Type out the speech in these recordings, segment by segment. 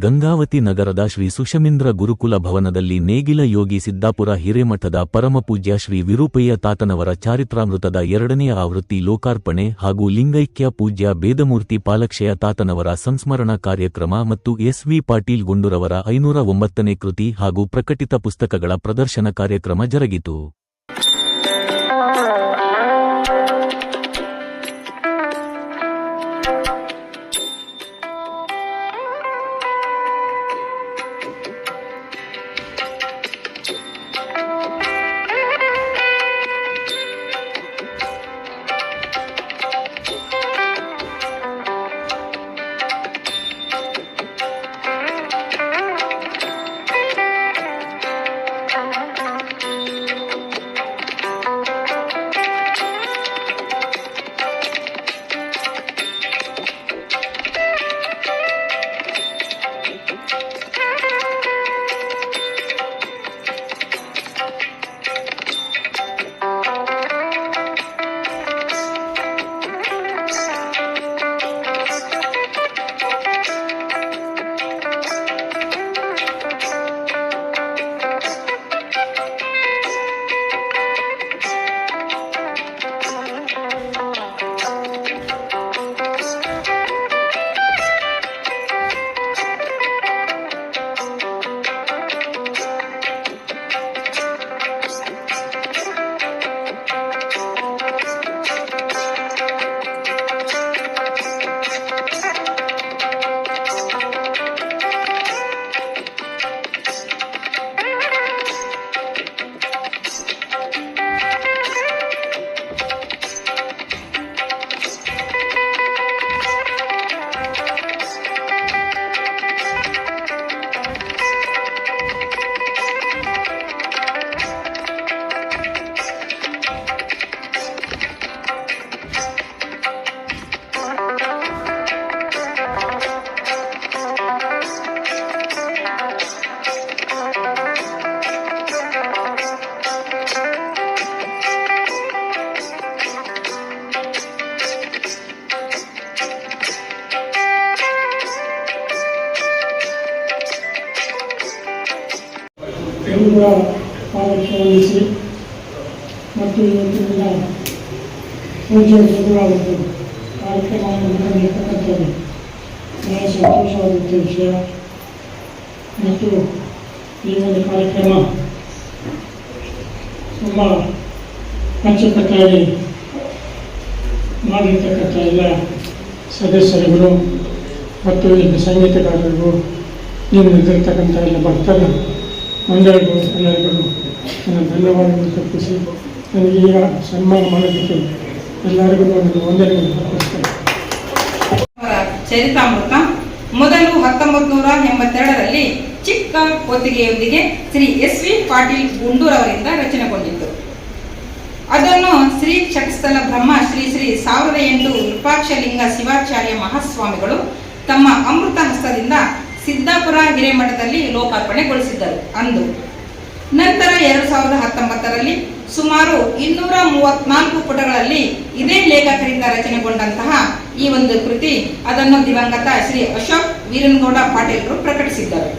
ಗಂಗಾವತಿ ನಗರದ ಶ್ರೀ ಸುಷಮೀಂದ್ರ ಗುರುಕುಲ ಭವನದಲ್ಲಿ ನೇಗಿಲ ಯೋಗಿ ಸಿದ್ದಾಪುರ ಹಿರೇಮಠದ ಪರಮಪೂಜ್ಯ ಶ್ರೀ ವಿರೂಪಯ್ಯ ತಾತನವರ ಚಾರಿತ್ರಾಮೃತದ ಎರಡನೆಯ ಆವೃತ್ತಿ ಲೋಕಾರ್ಪಣೆ ಹಾಗೂ ಲಿಂಗೈಕ್ಯ ಪೂಜ್ಯ ಬೇದಮೂರ್ತಿ ಪಾಲಕ್ಷಯ ತಾತನವರ ಸಂಸ್ಮರಣಾ ಕಾರ್ಯಕ್ರಮ ಮತ್ತು ಎಸ್ವಿ ಪಾಟೀಲ್ ಗುಂಡೂರವರ ಐನೂರ ಒಂಬತ್ತನೇ ಕೃತಿ ಹಾಗೂ ಪ್ರಕಟಿತ ಪುಸ್ತಕಗಳ ಪ್ರದರ್ಶನ ಕಾರ್ಯಕ್ರಮ ಜರುಗಿತು. ಪಾದಕ್ಕೆ ವಂದಿಸಿ ಮತ್ತು ಇವತ್ತಿನಿಂದ ಪೂಜೆ ಶುರುವಾಗುತ್ತೆ ಕಾರ್ಯಕ್ರಮವನ್ನು ನಡೆಯತಕ್ಕಂಥದ್ದು ಬಹಳ ಸಂತೋಷವಾದಂಥ ವಿಷಯ ಮತ್ತು ಈ ಒಂದು ಕಾರ್ಯಕ್ರಮ ತುಂಬ ಅಚ್ಚುಕಟ್ಟಾಗಿ ಮಾಡಿರ್ತಕ್ಕಂಥ ಎಲ್ಲ ಸದಸ್ಯರುಗಳು ಮತ್ತು ಇಲ್ಲಿ ಸಂಗೀತಗಾರರಿಗೂ ನೀವು ನಿಂತಿರ್ತಕ್ಕಂಥ ಎಲ್ಲ ಭಕ್ತರು ಎಲ್ಲರಿಗೂ ನನ್ನ ಧನ್ಯವಾದಗಳನ್ನು ತಪ್ಪಿಸಿ ನನಗೆ ಈಗ ಸನ್ಮಾನ ಮಾಡೋದಕ್ಕೆ ಎಲ್ಲರಿಗೂ ನನ್ನ ವಂದನೆಗಳು. ತಪ್ಪಿಸ್ತೇನೆ ಚರಿತಾಮೃತ, ಮೊದಲು ಹತ್ತೊಂಬತ್ತು ನೂರ ಎಂಬತ್ತೆರಡರಲ್ಲಿ ಚಿಕ್ಕ ಹೊತ್ತಿಗೆಯೊಂದಿಗೆ ಶ್ರೀ ಎಸ್ ವಿ ಪಾಟೀಲ್ ಗುಂಡೂರವರಿಂದ ರಚನೆಗೊಂಡಿತ್ತು. ಅದನ್ನು ಶ್ರೀ ಚಟಸ್ಥಲ ಬ್ರಹ್ಮ ಶ್ರೀ ಶ್ರೀ ಸಾವಿರದ ಎಂಟು ವಿರೂಪಾಕ್ಷಲಿಂಗ ಶಿವಾಚಾರ್ಯ ಮಹಾಸ್ವಾಮಿಗಳು ತಮ್ಮ ಅಮೃತ ಹಸ್ತದಿಂದ ಸಿದ್ದಾಪುರ ಹಿರೇಮಠದಲ್ಲಿ ಲೋಕಾರ್ಪಣೆಗೊಳಿಸಿದ್ದರು ಅಂದು. ನಂತರ ಎರಡು ಸಾವಿರದ ಹತ್ತೊಂಬತ್ತರಲ್ಲಿ ಸುಮಾರು ಇನ್ನೂರ ಮೂವತ್ನಾಲ್ಕು ಪುಟಗಳಲ್ಲಿ ಇದೇ ಲೇಖಕರಿಂದ ರಚನೆಗೊಂಡಂತಹ ಈ ಒಂದು ಕೃತಿ, ಅದನ್ನು ದಿವಂಗತ ಶ್ರೀ ಅಶೋಕ್ ವೀರನಗೌಡ ಪಾಟೀಲರು ಪ್ರಕಟಿಸಿದ್ದರು.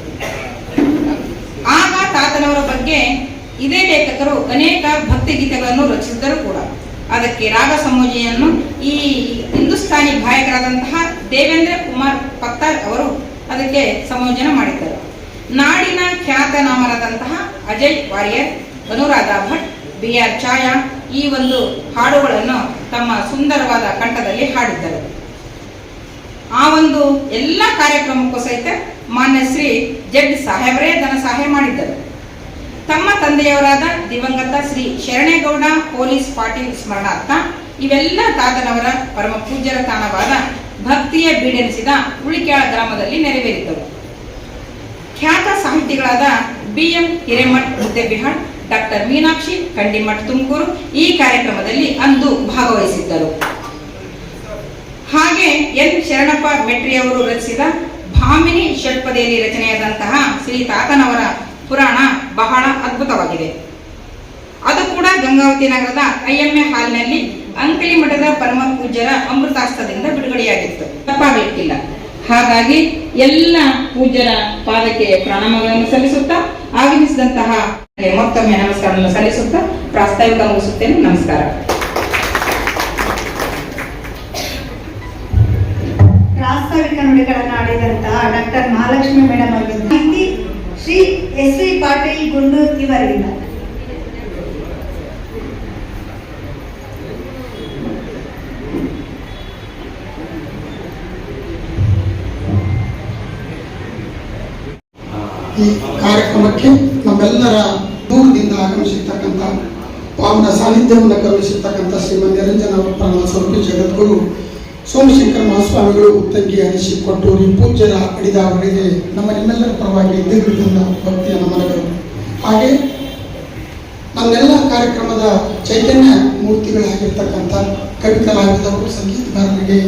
ಆಗ ತಾತನವರ ಬಗ್ಗೆ ಇದೇ ಲೇಖಕರು ಅನೇಕ ಭಕ್ತಿ ಗೀತೆಗಳನ್ನು ರಚಿಸಿದ್ದರು ಕೂಡ. ಅದಕ್ಕೆ ರಾಗ ಸಮೂಜಿಯನ್ನು ಈ ಹಿಂದೂಸ್ತಾನಿ ಗಾಯಕರಾದಂತಹ ದೇವೇಂದ್ರ ಕುಮಾರ್ ಪತ್ತಾರ್ ಅವರು ಅದಕ್ಕೆ ಸಂಯೋಜನೆ ಮಾಡಿದ್ದರು. ನಾಡಿನ ಖ್ಯಾತನಾಮರಾದಂತಹ ಅಜಯ್ ವಾರಿಯರ್, ಅನುರಾಧ ಭಟ್ ಬಿ ಆರ್ ಛಾಯಾ ಈ ಒಂದು ಹಾಡುಗಳನ್ನು ತಮ್ಮ ಸುಂದರವಾದ ಕಂಠದಲ್ಲಿ ಹಾಡಿದ್ದರು. ಆ ಒಂದು ಎಲ್ಲ ಕಾರ್ಯಕ್ರಮಕ್ಕೂ ಸಹಿತ ಮಾನ್ಯ ಶ್ರೀ ಜಡ್ ಸಾಹೇಬರೇ ಧನ ಸಹಾಯ ಮಾಡಿದ್ದರು. ತಮ್ಮ ತಂದೆಯವರಾದ ದಿವಂಗತ ಶ್ರೀ ಶರಣೇಗೌಡ, ಪೊಲೀಸ್ ಪಾಟೀಲ್ ಸ್ಮರಣಾರ್ಥ ಇವೆಲ್ಲ ತಾತನವರ ಪರಮ ಪೂಜ್ಯರ ತಾಣವಾದ ಭಕ್ತಿಯ ಬೀಡೆನಿಸಿದ ಉಳಿಕ್ಯಾಳ ಗ್ರಾಮದಲ್ಲಿ ನೆರವೇರಿದ್ದವು. ಖ್ಯಾತ ಸಾಹಿತಿಗಳಾದ B M Hiremath Muddebihal doctor Meenakshi Kandimath Tumakuru ಈ ಕಾರ್ಯಕ್ರಮದಲ್ಲಿ ಅಂದು ಭಾಗವಹಿಸಿದ್ದರು. ಹಾಗೆ ಎನ್ ಶರಣಪ್ಪ ಮೆಟ್ರಿಯವರು ರಚಿಸಿದ ಭಾಮಿನಿ ಷಟ್ಪದಿಯಲ್ಲಿ ರಚನೆಯಾದಂತಹ ಶ್ರೀ ತಾತನವರ ಪುರಾಣ ಬಹಳ ಅದ್ಭುತವಾಗಿದೆ. ಅದು ಕೂಡ ಗಂಗಾವತಿ ನಗರದ ಐಎಂಎ ಹಾಲ್ನಲ್ಲಿ ಅಂಕಲಿ ಮಠದ ಪರಮ ಪೂಜ್ಯರ ಅಮೃತಾಸ್ತದಿಂದ ಬಿಡುಗಡೆಯಾಗಿತ್ತು. ತಪ್ಪಾಗಲಿಕ್ಕಿಲ್ಲ. ಹಾಗಾಗಿ ಎಲ್ಲ ಪೂಜ್ಯರ ಪಾದಕ್ಕೆ ಪ್ರಣಾಮಗಳನ್ನು ಸಲ್ಲಿಸುತ್ತಾ ಆಗಮಿಸಿದಂತಹ ಮತ್ತೊಮ್ಮೆ ನಮಸ್ಕಾರವನ್ನು ಸಲ್ಲಿಸುತ್ತಾ ಪ್ರಾಸ್ತಾವಿಕ ಮುಗಿಸುತ್ತೇನೆ. ನಮಸ್ಕಾರ. ಪ್ರಾಸ್ತಾವಿಕ ನುಡಿಗಳನ್ನು ಆಡಿದಂತಹ ಡಾಕ್ಟರ್ ಮಹಾಲಕ್ಷ್ಮಿ ಮೇಡಮ್ ಮಾಹಿತಿ ಶ್ರೀ ಎಸ್ ವಿ ಪಾಟೀಲ್ ಗುಂಡೂರ್ ಇವರಿಂದ ಈ ಕಾರ್ಯಕ್ರಮಕ್ಕೆ ನಮ್ಮೆಲ್ಲರ ದೂರದಿಂದ ಆಗಮಿಸಿರ್ತಕ್ಕಂಥ ಪಾವನ ಸಾನ್ನಿಧ್ಯವನ್ನು ಕರುಣಿಸಿರ್ತಕ್ಕಂಥ ಶ್ರೀಮನ್ ನಿರಂಜನ ಪ್ರಾಣ ಸ್ವರೂಪಿ ಜಗದ್ಗುರು ಸೋಮಶೇಖರ ಮಹಾಸ್ವಾಮಿಗಳು ಉತ್ತಂಗಿ ಕೊಟ್ಟು ಕೊಟ್ಟೂರಿ ಪೂಜ್ಯರ ಅಡಿದಾವರಿಗೆ ನಮ್ಮ ನಿಮ್ಮೆಲ್ಲರ ಪರವಾಗಿ ದೀರ್ಘದಿಂದ ಭಕ್ತಿಯ ನಮನಗಳು. ಹಾಗೆ ನಮ್ಮೆಲ್ಲ ಕಾರ್ಯಕ್ರಮದ ಚೈತನ್ಯ ಮೂರ್ತಿಗಳಾಗಿರ್ತಕ್ಕಂಥ ಕವಿ ಕಲಾವಿದವರು ಸಂಗೀತಗಾರರಿಗೆ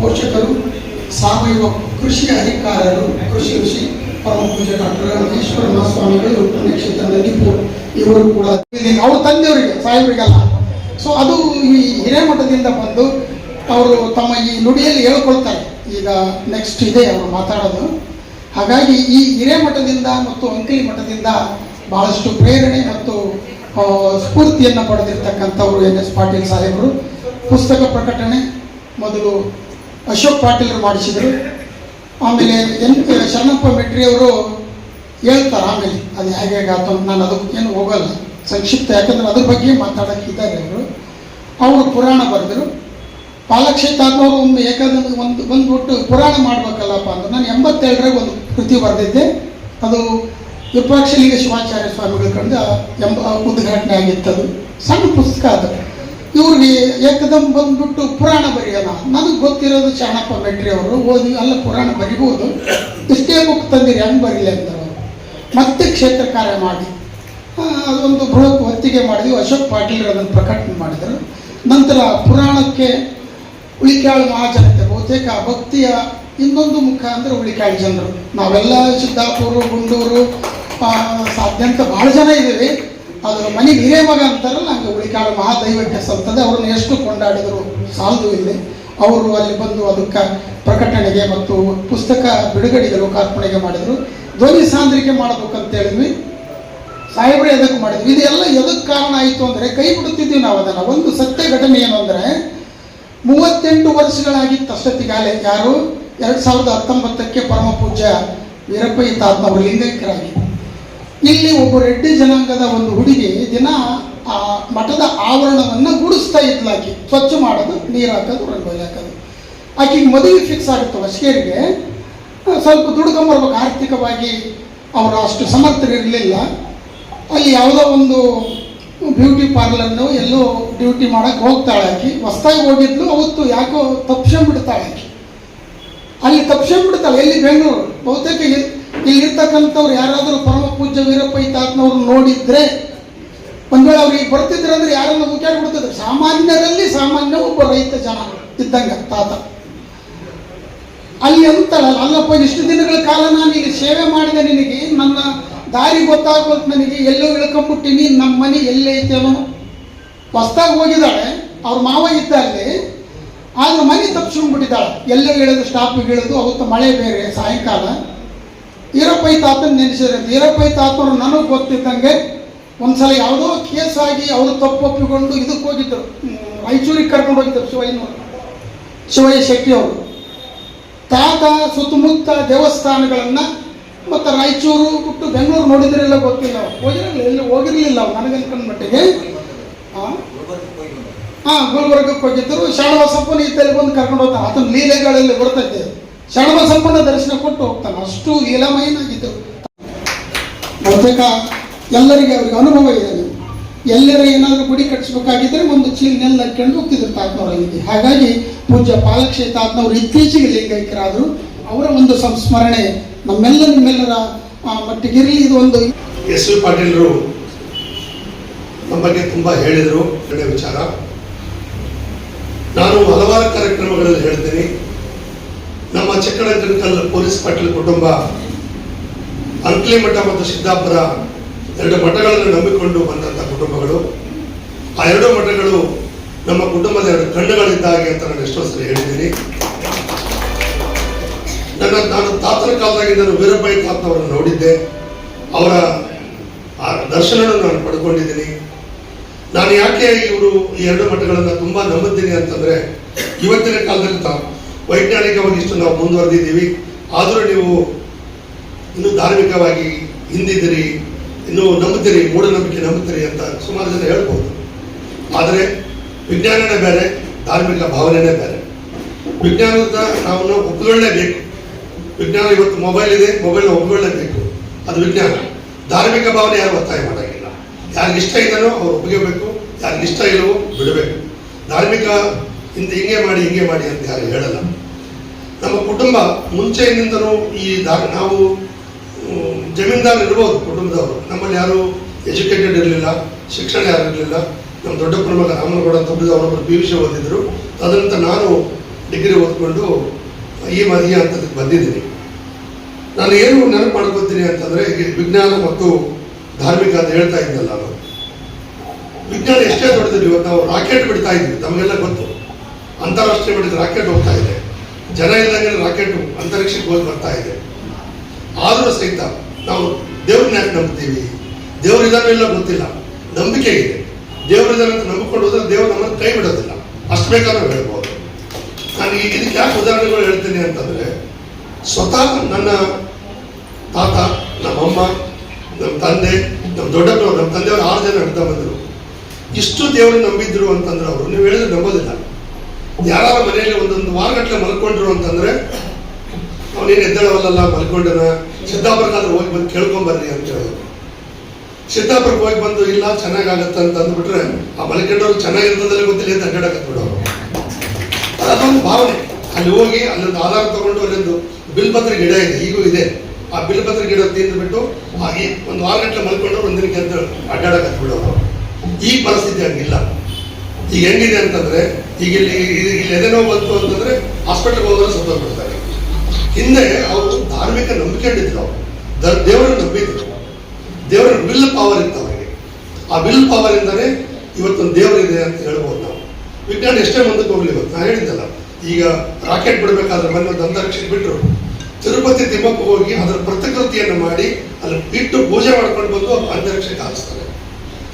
ಪೋಷಕರು, ಸಾವಯವ ಕೃಷಿ ಅಧಿಕಾರರು, ಕೃಷಿ ಋಷಿ ಪರಮ ಪೂಜೆ ಡಾಕ್ಟರ್ ರಾಮೇಶ್ವರ ಮಹಾಸ್ವಾಮಿಗಳು ಪುಣ್ಯಕ್ಷೇತ್ರ ನದಿಪುರ್ ಇವರು ಕೂಡ ಅವ್ರ ತಂದೆಯವರಿಗೆ, ಸಾಹೇಬರಿಗೆಲ್ಲ. ಸೊ ಅದು ಈ ಹಿರೇಮಠದಿಂದ ಬಂದು ಅವರು ತಮ್ಮ ಈ ನುಡಿಯಲ್ಲಿ ಹೇಳ್ಕೊಳ್ತಾರೆ. ಈಗ ನೆಕ್ಸ್ಟ್ ಇದೆ ಅವರು ಮಾತಾಡೋದು. ಹಾಗಾಗಿ ಈ ಹಿರೇಮಠದಿಂದ ಮತ್ತು ಅಂಕಲಿ ಮಠದಿಂದ ಬಹಳಷ್ಟು ಪ್ರೇರಣೆ ಮತ್ತು ಸ್ಫೂರ್ತಿಯನ್ನು ಪಡೆದಿರ್ತಕ್ಕಂಥವ್ರು ಎನ್ ಎಸ್ ಪಾಟೀಲ್ ಸಾಹೇಬರು. ಪುಸ್ತಕ ಪ್ರಕಟಣೆ ಮೊದಲು ಅಶೋಕ್ ಪಾಟೀಲ್ರು ಮಾಡಿಸಿದರು. ಆಮೇಲೆ ಎನ್ ಶರಣಪ್ಪ ಅವರು ಹೇಳ್ತಾರೆ ಆಮೇಲೆ. ಅದು ಹೇಗೆ ಹೇಗಾಯ್ತು ಅಂತ ನಾನು ಅದಕ್ಕೆ ಏನು ಹೋಗಲ್ಲ. ಸಂಕ್ಷಿಪ್ತ ಯಾಕಂದ್ರೆ ಅದ್ರ ಬಗ್ಗೆ ಮಾತಾಡೋಕ್ಕಿದ್ದಾರೆ ಅವರು ಅವರು ಪುರಾಣ ಬರೆದರು. ಪಾಲಕ್ಷೇತಾತ್ಮವರು ಒಂದು ಏಕಾದಂತ ಒಂದು ಬಂದ್ಬಿಟ್ಟು ಪುರಾಣ ಮಾಡ್ಬೇಕಲ್ಲಪ್ಪ ಅಂತ ನಾನು ಎಂಬತ್ತೆರಡರಾಗ ಒಂದು ಕೃತಿ ಬರೆದಿದ್ದೆ. ಅದು ವಿರೂಪಾಕ್ಷಲಿಂಗ ಶಿವಾಚಾರ್ಯ ಸ್ವಾಮಿಗಳ ಕಂಡು ಎಂಬ ಉದ್ಘಾಟನೆ ಆಗಿತ್ತದು ಸಣ್ಣ ಪುಸ್ತಕ ಅದು. ಇವ್ರಿಗೆ ಏಕದಮ್ ಬಂದ್ಬಿಟ್ಟು ಪುರಾಣ ಬರೆಯೋಣ. ನನಗೆ ಗೊತ್ತಿರೋದು ಚಾಣಪ್ಪ ಮೆಟ್ರಿ ಅವರು ಓದಿ ಅಲ್ಲ, ಪುರಾಣ ಬರಿಬೋದು. ಇಷ್ಟೇ ಬುಕ್ ತಂದಿರಿ, ಹೆಂಗೆ ಬರೀಲಿ ಅಂದರು ಮತ್ತೆ ಕ್ಷೇತ್ರ ಕಾರ್ಯ ಮಾಡಿ. ಅದೊಂದು ಬೃಹತ್ ಒತ್ತಿಗೆ ಮಾಡಿದ್ವಿ. ಅಶೋಕ್ ಪಾಟೀಲ್ ಅದನ್ನು ಪ್ರಕಟಣೆ ಮಾಡಿದರು. ನಂತರ ಪುರಾಣಕ್ಕೆ ಉಳಿಕಾಳು ಮಹಾಜನತೆ, ಬಹುತೇಕ ಭಕ್ತಿಯ ಇನ್ನೊಂದು ಮುಖ ಅಂದರೆ ಉಳಿಕಾಳು ಜನರು. ನಾವೆಲ್ಲ ಸಿದ್ದಾಪುರ, ಗುಂಡೂರು ಸಾಧ್ಯಂತ ಭಾಳ ಜನ ಇದ್ದೀವಿ. ಅದು ಮನೆಗೆ ಹಿರೇ ಮಗ ಅಂತಾರಲ್ಲ, ಹಂಗೆ ಉಳಿಕಾಡ ಮಹಾದೈವಜ್ಞ ಸಂತದೆ ಅವ್ರನ್ನ ಎಷ್ಟು ಕೊಂಡಾಡಿದ್ರು ಸಾಲದು ಇಲ್ಲಿ. ಅವರು ಅಲ್ಲಿ ಬಂದು ಅದಕ್ಕೆ ಪ್ರಕಟಣೆಗೆ ಮತ್ತು ಪುಸ್ತಕ ಬಿಡುಗಡೆಗೆ ಲೋಕಾರ್ಪಣೆಗೆ ಮಾಡಿದರು. ಧ್ವನಿ ಸಾಂದ್ರಿಕೆ ಮಾಡಬೇಕಂತ ಹೇಳಿದ್ವಿ ಸಾಹೇಬ್ರೆ ಎದಕ್ಕೆ ಮಾಡಿದ್ವಿ? ಇದೆಲ್ಲ ಎದಕ್ಕೆ ಕಾರಣ ಆಯಿತು ಅಂದರೆ, ಕೈ ಬಿಡುತ್ತಿದ್ವಿ ನಾವು ಅದನ್ನು. ಒಂದು ಸತ್ಯ ಘಟನೆ ಏನು ಅಂದರೆ, ಮೂವತ್ತೆಂಟು ವರ್ಷಗಳಾಗಿತ್ತು ಅಷ್ಟೊತ್ತಿಗಾಲೆ ಯಾರು? ಎರಡು ಸಾವಿರದ ಹತ್ತೊಂಬತ್ತಕ್ಕೆ ಪರಮ ಪೂಜ್ಯ ವೀರಪ್ಪಯ್ಯ ತಾತ್ನವರು ಲಿಂಗೈಕ್ಯರಾಗಿ. ಇಲ್ಲಿ ಒಬ್ಬ ರೆಡ್ಡಿ ಜನಾಂಗದ ಒಂದು ಹುಡುಗಿ ದಿನ ಆ ಮಠದ ಆವರಣವನ್ನು ಗುಡಿಸ್ತಾ ಇದ್ಲಾಕಿ ಸ್ವಚ್ಛ ಮಾಡೋದು, ನೀರು ಹಾಕೋದು, ರಂಗೋಲಿ ಹಾಕೋದು. ಆಕೆಗೆ ಮದುವೆ ಫಿಕ್ಸ್ ಆಗುತ್ತೆ ಹೊಸಗೇರಿಗೆ ಸ್ವಲ್ಪ ದುಡ್ಕೊಂಬರ್ಬೇಕು ಆರ್ಥಿಕವಾಗಿ ಅವರು ಅಷ್ಟು ಸಮರ್ಥರಿರಲಿಲ್ಲ ಅಲ್ಲಿ ಯಾವುದೋ ಒಂದು ಬ್ಯೂಟಿ ಪಾರ್ಲರ್ನು ಎಲ್ಲೋ ಡ್ಯೂಟಿ ಮಾಡಕ್ಕೆ ಹೋಗ್ತಾಳೆ ಆಕಿ. ಹೊಸ್ದಾಗಿ ಹೋಗಿದ್ಲು, ಅವತ್ತು ಯಾಕೋ ತಪ್ಸ್ಕೊಂಡ್ಬಿಡ್ತಾಳೆ ಆಕಿ. ಅಲ್ಲಿ ತಪ್ಸ್ಕೊಂಡ್ಬಿಡ್ತಾಳೆ. ಎಲ್ಲಿ ಬೆಂಗಳೂರು? ಬಹುತೇಕ ಇಲ್ಲಿರ್ತಕ್ಕಂಥವ್ರು ಯಾರಾದರೂ ಪರಮ ಪೂಜ್ಯ ವೀರಪ್ಪ ತಾತನವ್ರು ನೋಡಿದ್ರೆ ಒಂದ್ ವೇಳೆ ಅವ್ರಿಗೆ ಬರ್ತಿದ್ರೆ ಅಂದ್ರೆ ಯಾರನ್ನ ಮುಖ್ಯಾಡ್ಬಿಡ್ತಿದ್ರು ಸಾಮಾನ್ಯರಲ್ಲಿ ಸಾಮಾನ್ಯ ಒಬ್ಬ ರೈತ ಜನ ಇದ್ದಂಗ ತಾತ. ಅಲ್ಲಿ ಅಂತಳಲ್ಲ ಅಲ್ಲಪ್ಪ, ಇಷ್ಟು ದಿನಗಳ ಕಾಲ ನಾನು ಈಗ ಸೇವೆ ಮಾಡಿದೆ ನಿನಗೆ, ನನ್ನ ದಾರಿ ಗೊತ್ತಾಗೋದು ನನಗೆ, ಎಲ್ಲೋ ಇಳ್ಕೊಂಡ್ಬಿಟ್ಟಿನಿ ನಮ್ಮ ಮನೆ ಎಲ್ಲೇ ಐತೇನೋ ಹೊಸ್ದಾಗಿ ಹೋಗಿದ್ದಾಳೆ, ಅವ್ರ ಮಾವ ಇದ್ದ ಅಲ್ಲಿ, ಆದ್ರೆ ಮನೆ ತಪ್ಪಿಸ್ಕೊಂಡ್ಬಿಟ್ಟಿದ್ದಾಳೆ ಎಲ್ಲೋ ಇಳಿದು, ಸ್ಟಾಪಿಗೆ ಇಳಿದು, ಅವತ್ತು ಮಳೆ ಬೇರೆ, ಸಾಯಂಕಾಲ. ಈರಪ್ಪೈ ತಾತನ ನೆನೆಸಿದ್ರೆ ಈರಪ್ಪೈ ತಾತರು ನನಗೆ ಗೊತ್ತಿದ್ದಂಗೆ ಒಂದ್ಸಲ ಯಾವುದೋ ಕೇಸ್ ಆಗಿ ಅವರು ತಪ್ಪೊಪ್ಪಿಕೊಂಡು ಇದಕ್ಕೆ ಹೋಗಿದ್ದರು ರಾಯಚೂರಿಗೆ ಕರ್ಕೊಂಡು ಹೋಗಿದ್ದರು ಶಿವಯ್ಯನವರು. ಶಿವಯ್ಯ ಶೆಟ್ಟಿ ಅವರು. ತಾತ ಸುತ್ತಮುತ್ತ ದೇವಸ್ಥಾನಗಳನ್ನು ಮತ್ತು ರಾಯಚೂರು ಬಿಟ್ಟು ಬೆಂಗಳೂರು ನೋಡಿದ್ರೆಲ್ಲ ಗೊತ್ತಿಲ್ಲ. ಹೋಗಿರಲಿಲ್ಲ, ಎಲ್ಲಿ ಹೋಗಿರಲಿಲ್ಲ ಅವ್ರು. ನನಗೆ ಅನ್ಕೊಂಡ್ ಮಟ್ಟಿಗೆ ಹಾಂ ಗುಲ್ಬರ್ಗಕ್ಕೆ ಹೋಗಿದ್ದರು ಶರಣಬಸಪ್ಪನ ಇತ್ತಲ್ಲಿ ಬಂದು ಕರ್ಕೊಂಡು ಹೋಗ್ತಾರೆ. ಅದನ್ನ ಲೀಲೆಗಳಲ್ಲಿ ಬರ್ತೈತೆ ಶರಣಬಸಪ್ಪನ ದರ್ಶನ ಕೊಟ್ಟು ಹೋಗ್ತಾನೆ. ಅಷ್ಟು ಲೀಲಾಮಯನಾಗಿದ್ದರು ಬಹುತೇಕ ಎಲ್ಲರಿಗೆ ಅವ್ರಿಗೆ ಅನುಭವ ಇದೆ. ಎಲ್ಲರ ಏನಾದರೂ ಗುಡಿ ಕಟ್ಟಿಸ್ಬೇಕಾಗಿದ್ದರೆ ಒಂದು ಚೀಲ ನೆಲ್ಲ ಹಾಕೊಂಡು ಹೋಗ್ತಿದ್ರು ತಾತನವ್ರು ಅಲ್ಲಿಗೆ ಹಾಗಾಗಿ ಪೂಜ್ಯ ಪಾಲಕ್ಷೇ ತಾತನವರು ಇತ್ತೀಚೆಗೆ ಲಿಂಗೈಕ್ಯರಾದರು ಅವರ ಒಂದು ಸಂಸ್ಮರಣೆ ನಮ್ಮೆಲ್ಲರ ನಿಮ್ಮೆಲ್ಲರ ಮಟ್ಟಿಗಿರಲಿ ಇದು ಒಂದು ಎಸ್ ವಿ ಪಾಟೀಲರು ನಮ್ಮ ಬಗ್ಗೆ ತುಂಬ ಹೇಳಿದರು ಒಳ್ಳೆಯ ವಿಚಾರ. ನಾನು ಹಲವಾರು ಕಾರ್ಯಕ್ರಮಗಳಲ್ಲಿ ಹೇಳ್ತೀನಿ. ನಮ್ಮ ಚಿಕ್ಕಡಂಕನಕಲ್ ಪೊಲೀಸ್ ಪಾಟೀಲ್ ಕುಟುಂಬ ಅಂಕ್ಲಿ ಮಠ ಮತ್ತು ಸಿದ್ದಾಪುರ ಎರಡು ಮಠಗಳನ್ನು ನಂಬಿಕೊಂಡು ಬಂದಂಥ ಕುಟುಂಬಗಳು. ಆ ಎರಡು ಮಠಗಳು ನಮ್ಮ ಕುಟುಂಬದ ಎರಡು ಕಣ್ಣುಗಳಿದ್ದಾಗೆ ಅಂತ ನಾನು ಎಷ್ಟೋ ಸರಿ ಹೇಳಿದ್ದೀನಿ. ನನ್ನ ನಾನು ತಾತನ ಕಾಲದಾಗಿ ನಾನು ವೀರಭಾಯಿ ತಾತನವರನ್ನು ನೋಡಿದ್ದೆ. ಅವರ ಆ ದರ್ಶನವನ್ನು ನಾನು ಪಡ್ಕೊಂಡಿದ್ದೀನಿ. ನಾನು ಯಾಕೆ ಇವರು ಈ ಎರಡು ಮಠಗಳನ್ನು ತುಂಬ ನಂಬುತ್ತೀನಿ ಅಂತಂದರೆ, ಇವತ್ತಿನ ಕಾಲದಲ್ಲಿ ತಾ ವೈಜ್ಞಾನಿಕವಾಗಿ ಇಷ್ಟು ನಾವು ಮುಂದುವರೆದಿದ್ದೀವಿ. ಆದರೂ ನೀವು ಇನ್ನು ಧಾರ್ಮಿಕವಾಗಿ ಹಿಂದಿದ್ದೀರಿ, ಇನ್ನೂ ನಂಬುತ್ತೀರಿ, ಮೂಢನಂಬಿಕೆ ನಂಬುತ್ತೀರಿ ಅಂತ ಸುಮಾರು ಜನ ಹೇಳ್ಬೋದು. ಆದರೆ ವಿಜ್ಞಾನನೇ ಬೇರೆ, ಧಾರ್ಮಿಕ ಭಾವನೆನೇ ಬೇರೆ. ವಿಜ್ಞಾನದ ನಾವು ಒಪ್ಪಿಕೊಳ್ಳಲೇಬೇಕು ವಿಜ್ಞಾನ ಇವತ್ತು ಮೊಬೈಲ್ ಇದೆ, ಮೊಬೈಲ್ ಒಪ್ಪಿಕೊಳ್ಳಲೇಬೇಕು ಅದು ವಿಜ್ಞಾನ. ಧಾರ್ಮಿಕ ಭಾವನೆ ಯಾರು ಒತ್ತಾಯ ಮಾಡೋಂಗಿಲ್ಲ. ಯಾರಿಗೆ ಇಷ್ಟ ಇದ್ದಾನೋ ಅವ್ರು ಒಪ್ಪಿಗೆಬೇಕು, ಯಾರಿಗೆ ಇಷ್ಟ ಇಲ್ಲವೋ ಬಿಡಬೇಕು. ಧಾರ್ಮಿಕ ಹಿಂದೆ ಹಿಂಗೆ ಮಾಡಿ ಹಿಂಗೆ ಮಾಡಿ ಅಂತ ಯಾರು ಹೇಳಲ್ಲ. ನಮ್ಮ ಕುಟುಂಬ ಮುಂಚೆಯಿಂದನೂ ಈ ನಾವು ಜಮೀನ್ದಾರ ಇರ್ಬೋದು ಕುಟುಂಬದವರು. ನಮ್ಮಲ್ಲಿ ಯಾರು ಎಜುಕೇಟೆಡ್ ಇರಲಿಲ್ಲ, ಶಿಕ್ಷಣ ಯಾರು ಇರಲಿಲ್ಲ. ನಮ್ಮ ದೊಡ್ಡ ಕುಟುಂಬ ರಾಮನಗೌಡ ತಬ್ಬಿದ ಅವರೊಬ್ಬರು ಬಿ ವಿಷಯ ಓದಿದ್ರು. ತದನಂತರ ನಾನು ಡಿಗ್ರಿ ಓದ್ಕೊಂಡು ಈ ಮ ಹಂತದಕ್ಕೆ ಬಂದಿದ್ದೀನಿ. ನಾನು ಏನು ನೆನಪು ಮಾಡ್ಕೊತೀನಿ ಅಂತಂದರೆ ವಿಜ್ಞಾನ ಮತ್ತು ಧಾರ್ಮಿಕ ಅಂತ ಹೇಳ್ತಾ ಇದ್ದಲ್ಲ ನಾನು. ವಿಜ್ಞಾನ ಎಷ್ಟೇ ದೊಡ್ಡದಿಲ್ಲ ಇವತ್ತು ನಾವು ರಾಕೆಟ್ ಬಿಡ್ತಾ ಇದ್ವಿ ತಮಗೆಲ್ಲ ಗೊತ್ತು. ಅಂತಾರಾಷ್ಟ್ರೀಯ ಮಟ್ಟದ ರಾಕೆಟ್ ಹೋಗ್ತಾ ಇದೆ. ಜನ ಇದ್ದಂಗೆ ರಾಕೆಟ್ ಅಂತರಿಕ್ಷಕ್ಕೆ ಹೋಗಿ ಬರ್ತಾ ಇದೆ. ಆದರೂ ಸಹಿತ ನಾವು ದೇವ್ರನ್ನ ಯಾಕೆ ನಂಬ್ತೀವಿ? ದೇವ್ರು ಇದಾನೋ ಇಲ್ಲ ಗೊತ್ತಿಲ್ಲ. ನಂಬಿಕೆ ಇದೆ. ದೇವ್ರು ಇದಾನೆ ಅಂತ ನಂಬಿಕೊಂಡು ಹೋದ್ರೆ ದೇವ್ರು ನಮ್ಮನ್ನು ಕೈ ಬಿಡೋದಿಲ್ಲ. ಅಷ್ಟು ಬೇಕಾದ್ರೂ ಹೇಳ್ಬೋದು. ನಾನು ಈ ಇದಕ್ಕೆ ಯಾಕೆ ಉದಾಹರಣೆಗಳು ಹೇಳ್ತೀನಿ ಅಂತಂದ್ರೆ, ಸ್ವತಃ ನನ್ನ ತಾತ, ನಮ್ಮಮ್ಮ ನಮ್ಮ ತಂದೆ ನಮ್ಮ ದೊಡ್ಡಪ್ಪನವ್ರು ನಮ್ಮ ತಂದೆಯವರು ಆರು ಜನ ಹೇಳ್ತಾ ಬಂದರು. ಇಷ್ಟು ದೇವರು ನಂಬಿದ್ರು ಅಂತಂದ್ರೆ ಅವರು, ನೀವು ಹೇಳಿದ್ರೆ ನಂಬೋದಿಲ್ಲ. ಯಾರ ಮನೆಯಲ್ಲಿ ಒಂದೊಂದು ವಾರಗಟ್ಟಲೆ ಮಲ್ಕೊಂಡ್ರು ಅಂತಂದ್ರೆ ಅವನೇನು ಎದ್ದೇಳವಲ್ಲ ಮಲ್ಕೊಂಡನ? ಸಿದ್ದಾಪುರಕ್ಕಾದ್ರೂ ಹೋಗಿ ಬಂದು ಕೇಳ್ಕೊಂಬರ್ರಿ ಅಂತ ಹೇಳೋದು. ಸಿದ್ದಾಪುರಕ್ಕೆ ಹೋಗಿ ಬಂದು, ಇಲ್ಲ, ಚೆನ್ನಾಗಾಗತ್ತೆ ಅಂತ ಅಂದ್ಬಿಟ್ರೆ, ಆ ಮಲ್ಕೊಂಡವ್ರು ಚೆನ್ನಾಗಿರ್ತದಲ್ಲೇ ಗೊತ್ತಿಲ್ಲ ಅಂತ ಅಡ್ಡಾಡಕತ್ ಬಿಡೋರು ಅದೊಂದು ಭಾವನೆ. ಅಲ್ಲಿ ಹೋಗಿ, ಅಲ್ಲೊಂದು ಆಧಾರ ತಗೊಂಡು ಅಲ್ಲೊಂದು ಬಿಲ್ಪತ್ರ ಗಿಡ ಇದೆ, ಈಗೂ ಇದೆ. ಆ ಬಿಲ್ಪತ್ರ ಗಿಡ ತಿಂದ್ಬಿಟ್ಟು ಹಾಗೆ ಒಂದು ವಾರ ಗಂಟೆ ಮಲ್ಕೊಂಡು ಒಂದಿನಕ್ಕೆ ಅಂತ ಅಡ್ಡಾಡಕ್ಕೆ ಬಿಡೋರು ಈ ಪರಿಸ್ಥಿತಿ ಹಂಗಿಲ್ಲ. ಈಗ ಹೆಂಗಿದೆ ಅಂತಂದ್ರೆ, ಈಗ ಇಲ್ಲಿ ಇಲ್ಲಿ ಎದೆನೋ ಬಂತು ಅಂತಂದ್ರೆ ಹಾಸ್ಪಿಟಲ್ಗೆ ಹೋದ್ರೆ ಸತ್ತೋಗ್ಬಿಡ್ತಾರೆ ಹಿಂದೆ ಅವರು ಧಾರ್ಮಿಕ ನಂಬಿಕೊಂಡಿದ್ರು ಅವರು ದೇವರನ್ನ ನಂಬಿದ್ರು. ದೇವರ ವಿಲ್ ಪವರ್ ಇತ್ತು ಅವರಿಗೆ. ಆ ವಿಲ್ ಪವರ್ ಇಂದಾನೆ ಇವತ್ತೊಂದು ದೇವರಿದೆ ಅಂತ ಹೇಳ್ಬೋದು ನಾವು. ವಿಜ್ಞಾನ ಎಷ್ಟೇ ಮುಂದಕ್ಕೆ ಹೋಗ್ಲಿ ಇವತ್ತು. ನಾನು ಹೇಳಿದ್ದಲ್ಲ, ಈಗ ರಾಕೆಟ್ ಬಿಡಬೇಕಾದ್ರೆ ಮೊನ್ನೆ ಒಂದು ಅಂತರಿಕ್ಷಕ್ಕೆ ಬಿಟ್ಟರು ತಿರುಪತಿ ತಿಮ್ಮಕ್ಕ ಹೋಗಿ ಅದರ ಪ್ರತಿಕೃತಿಯನ್ನು ಮಾಡಿ ಅಲ್ಲಿ ಬಿಟ್ಟು ಪೂಜೆ ಮಾಡ್ಕೊಂಡು ಬಂದು ಅಂತರಿಕ್ಷಕ್ಕೆ ಹಾಕಿಸ್ತಾರೆ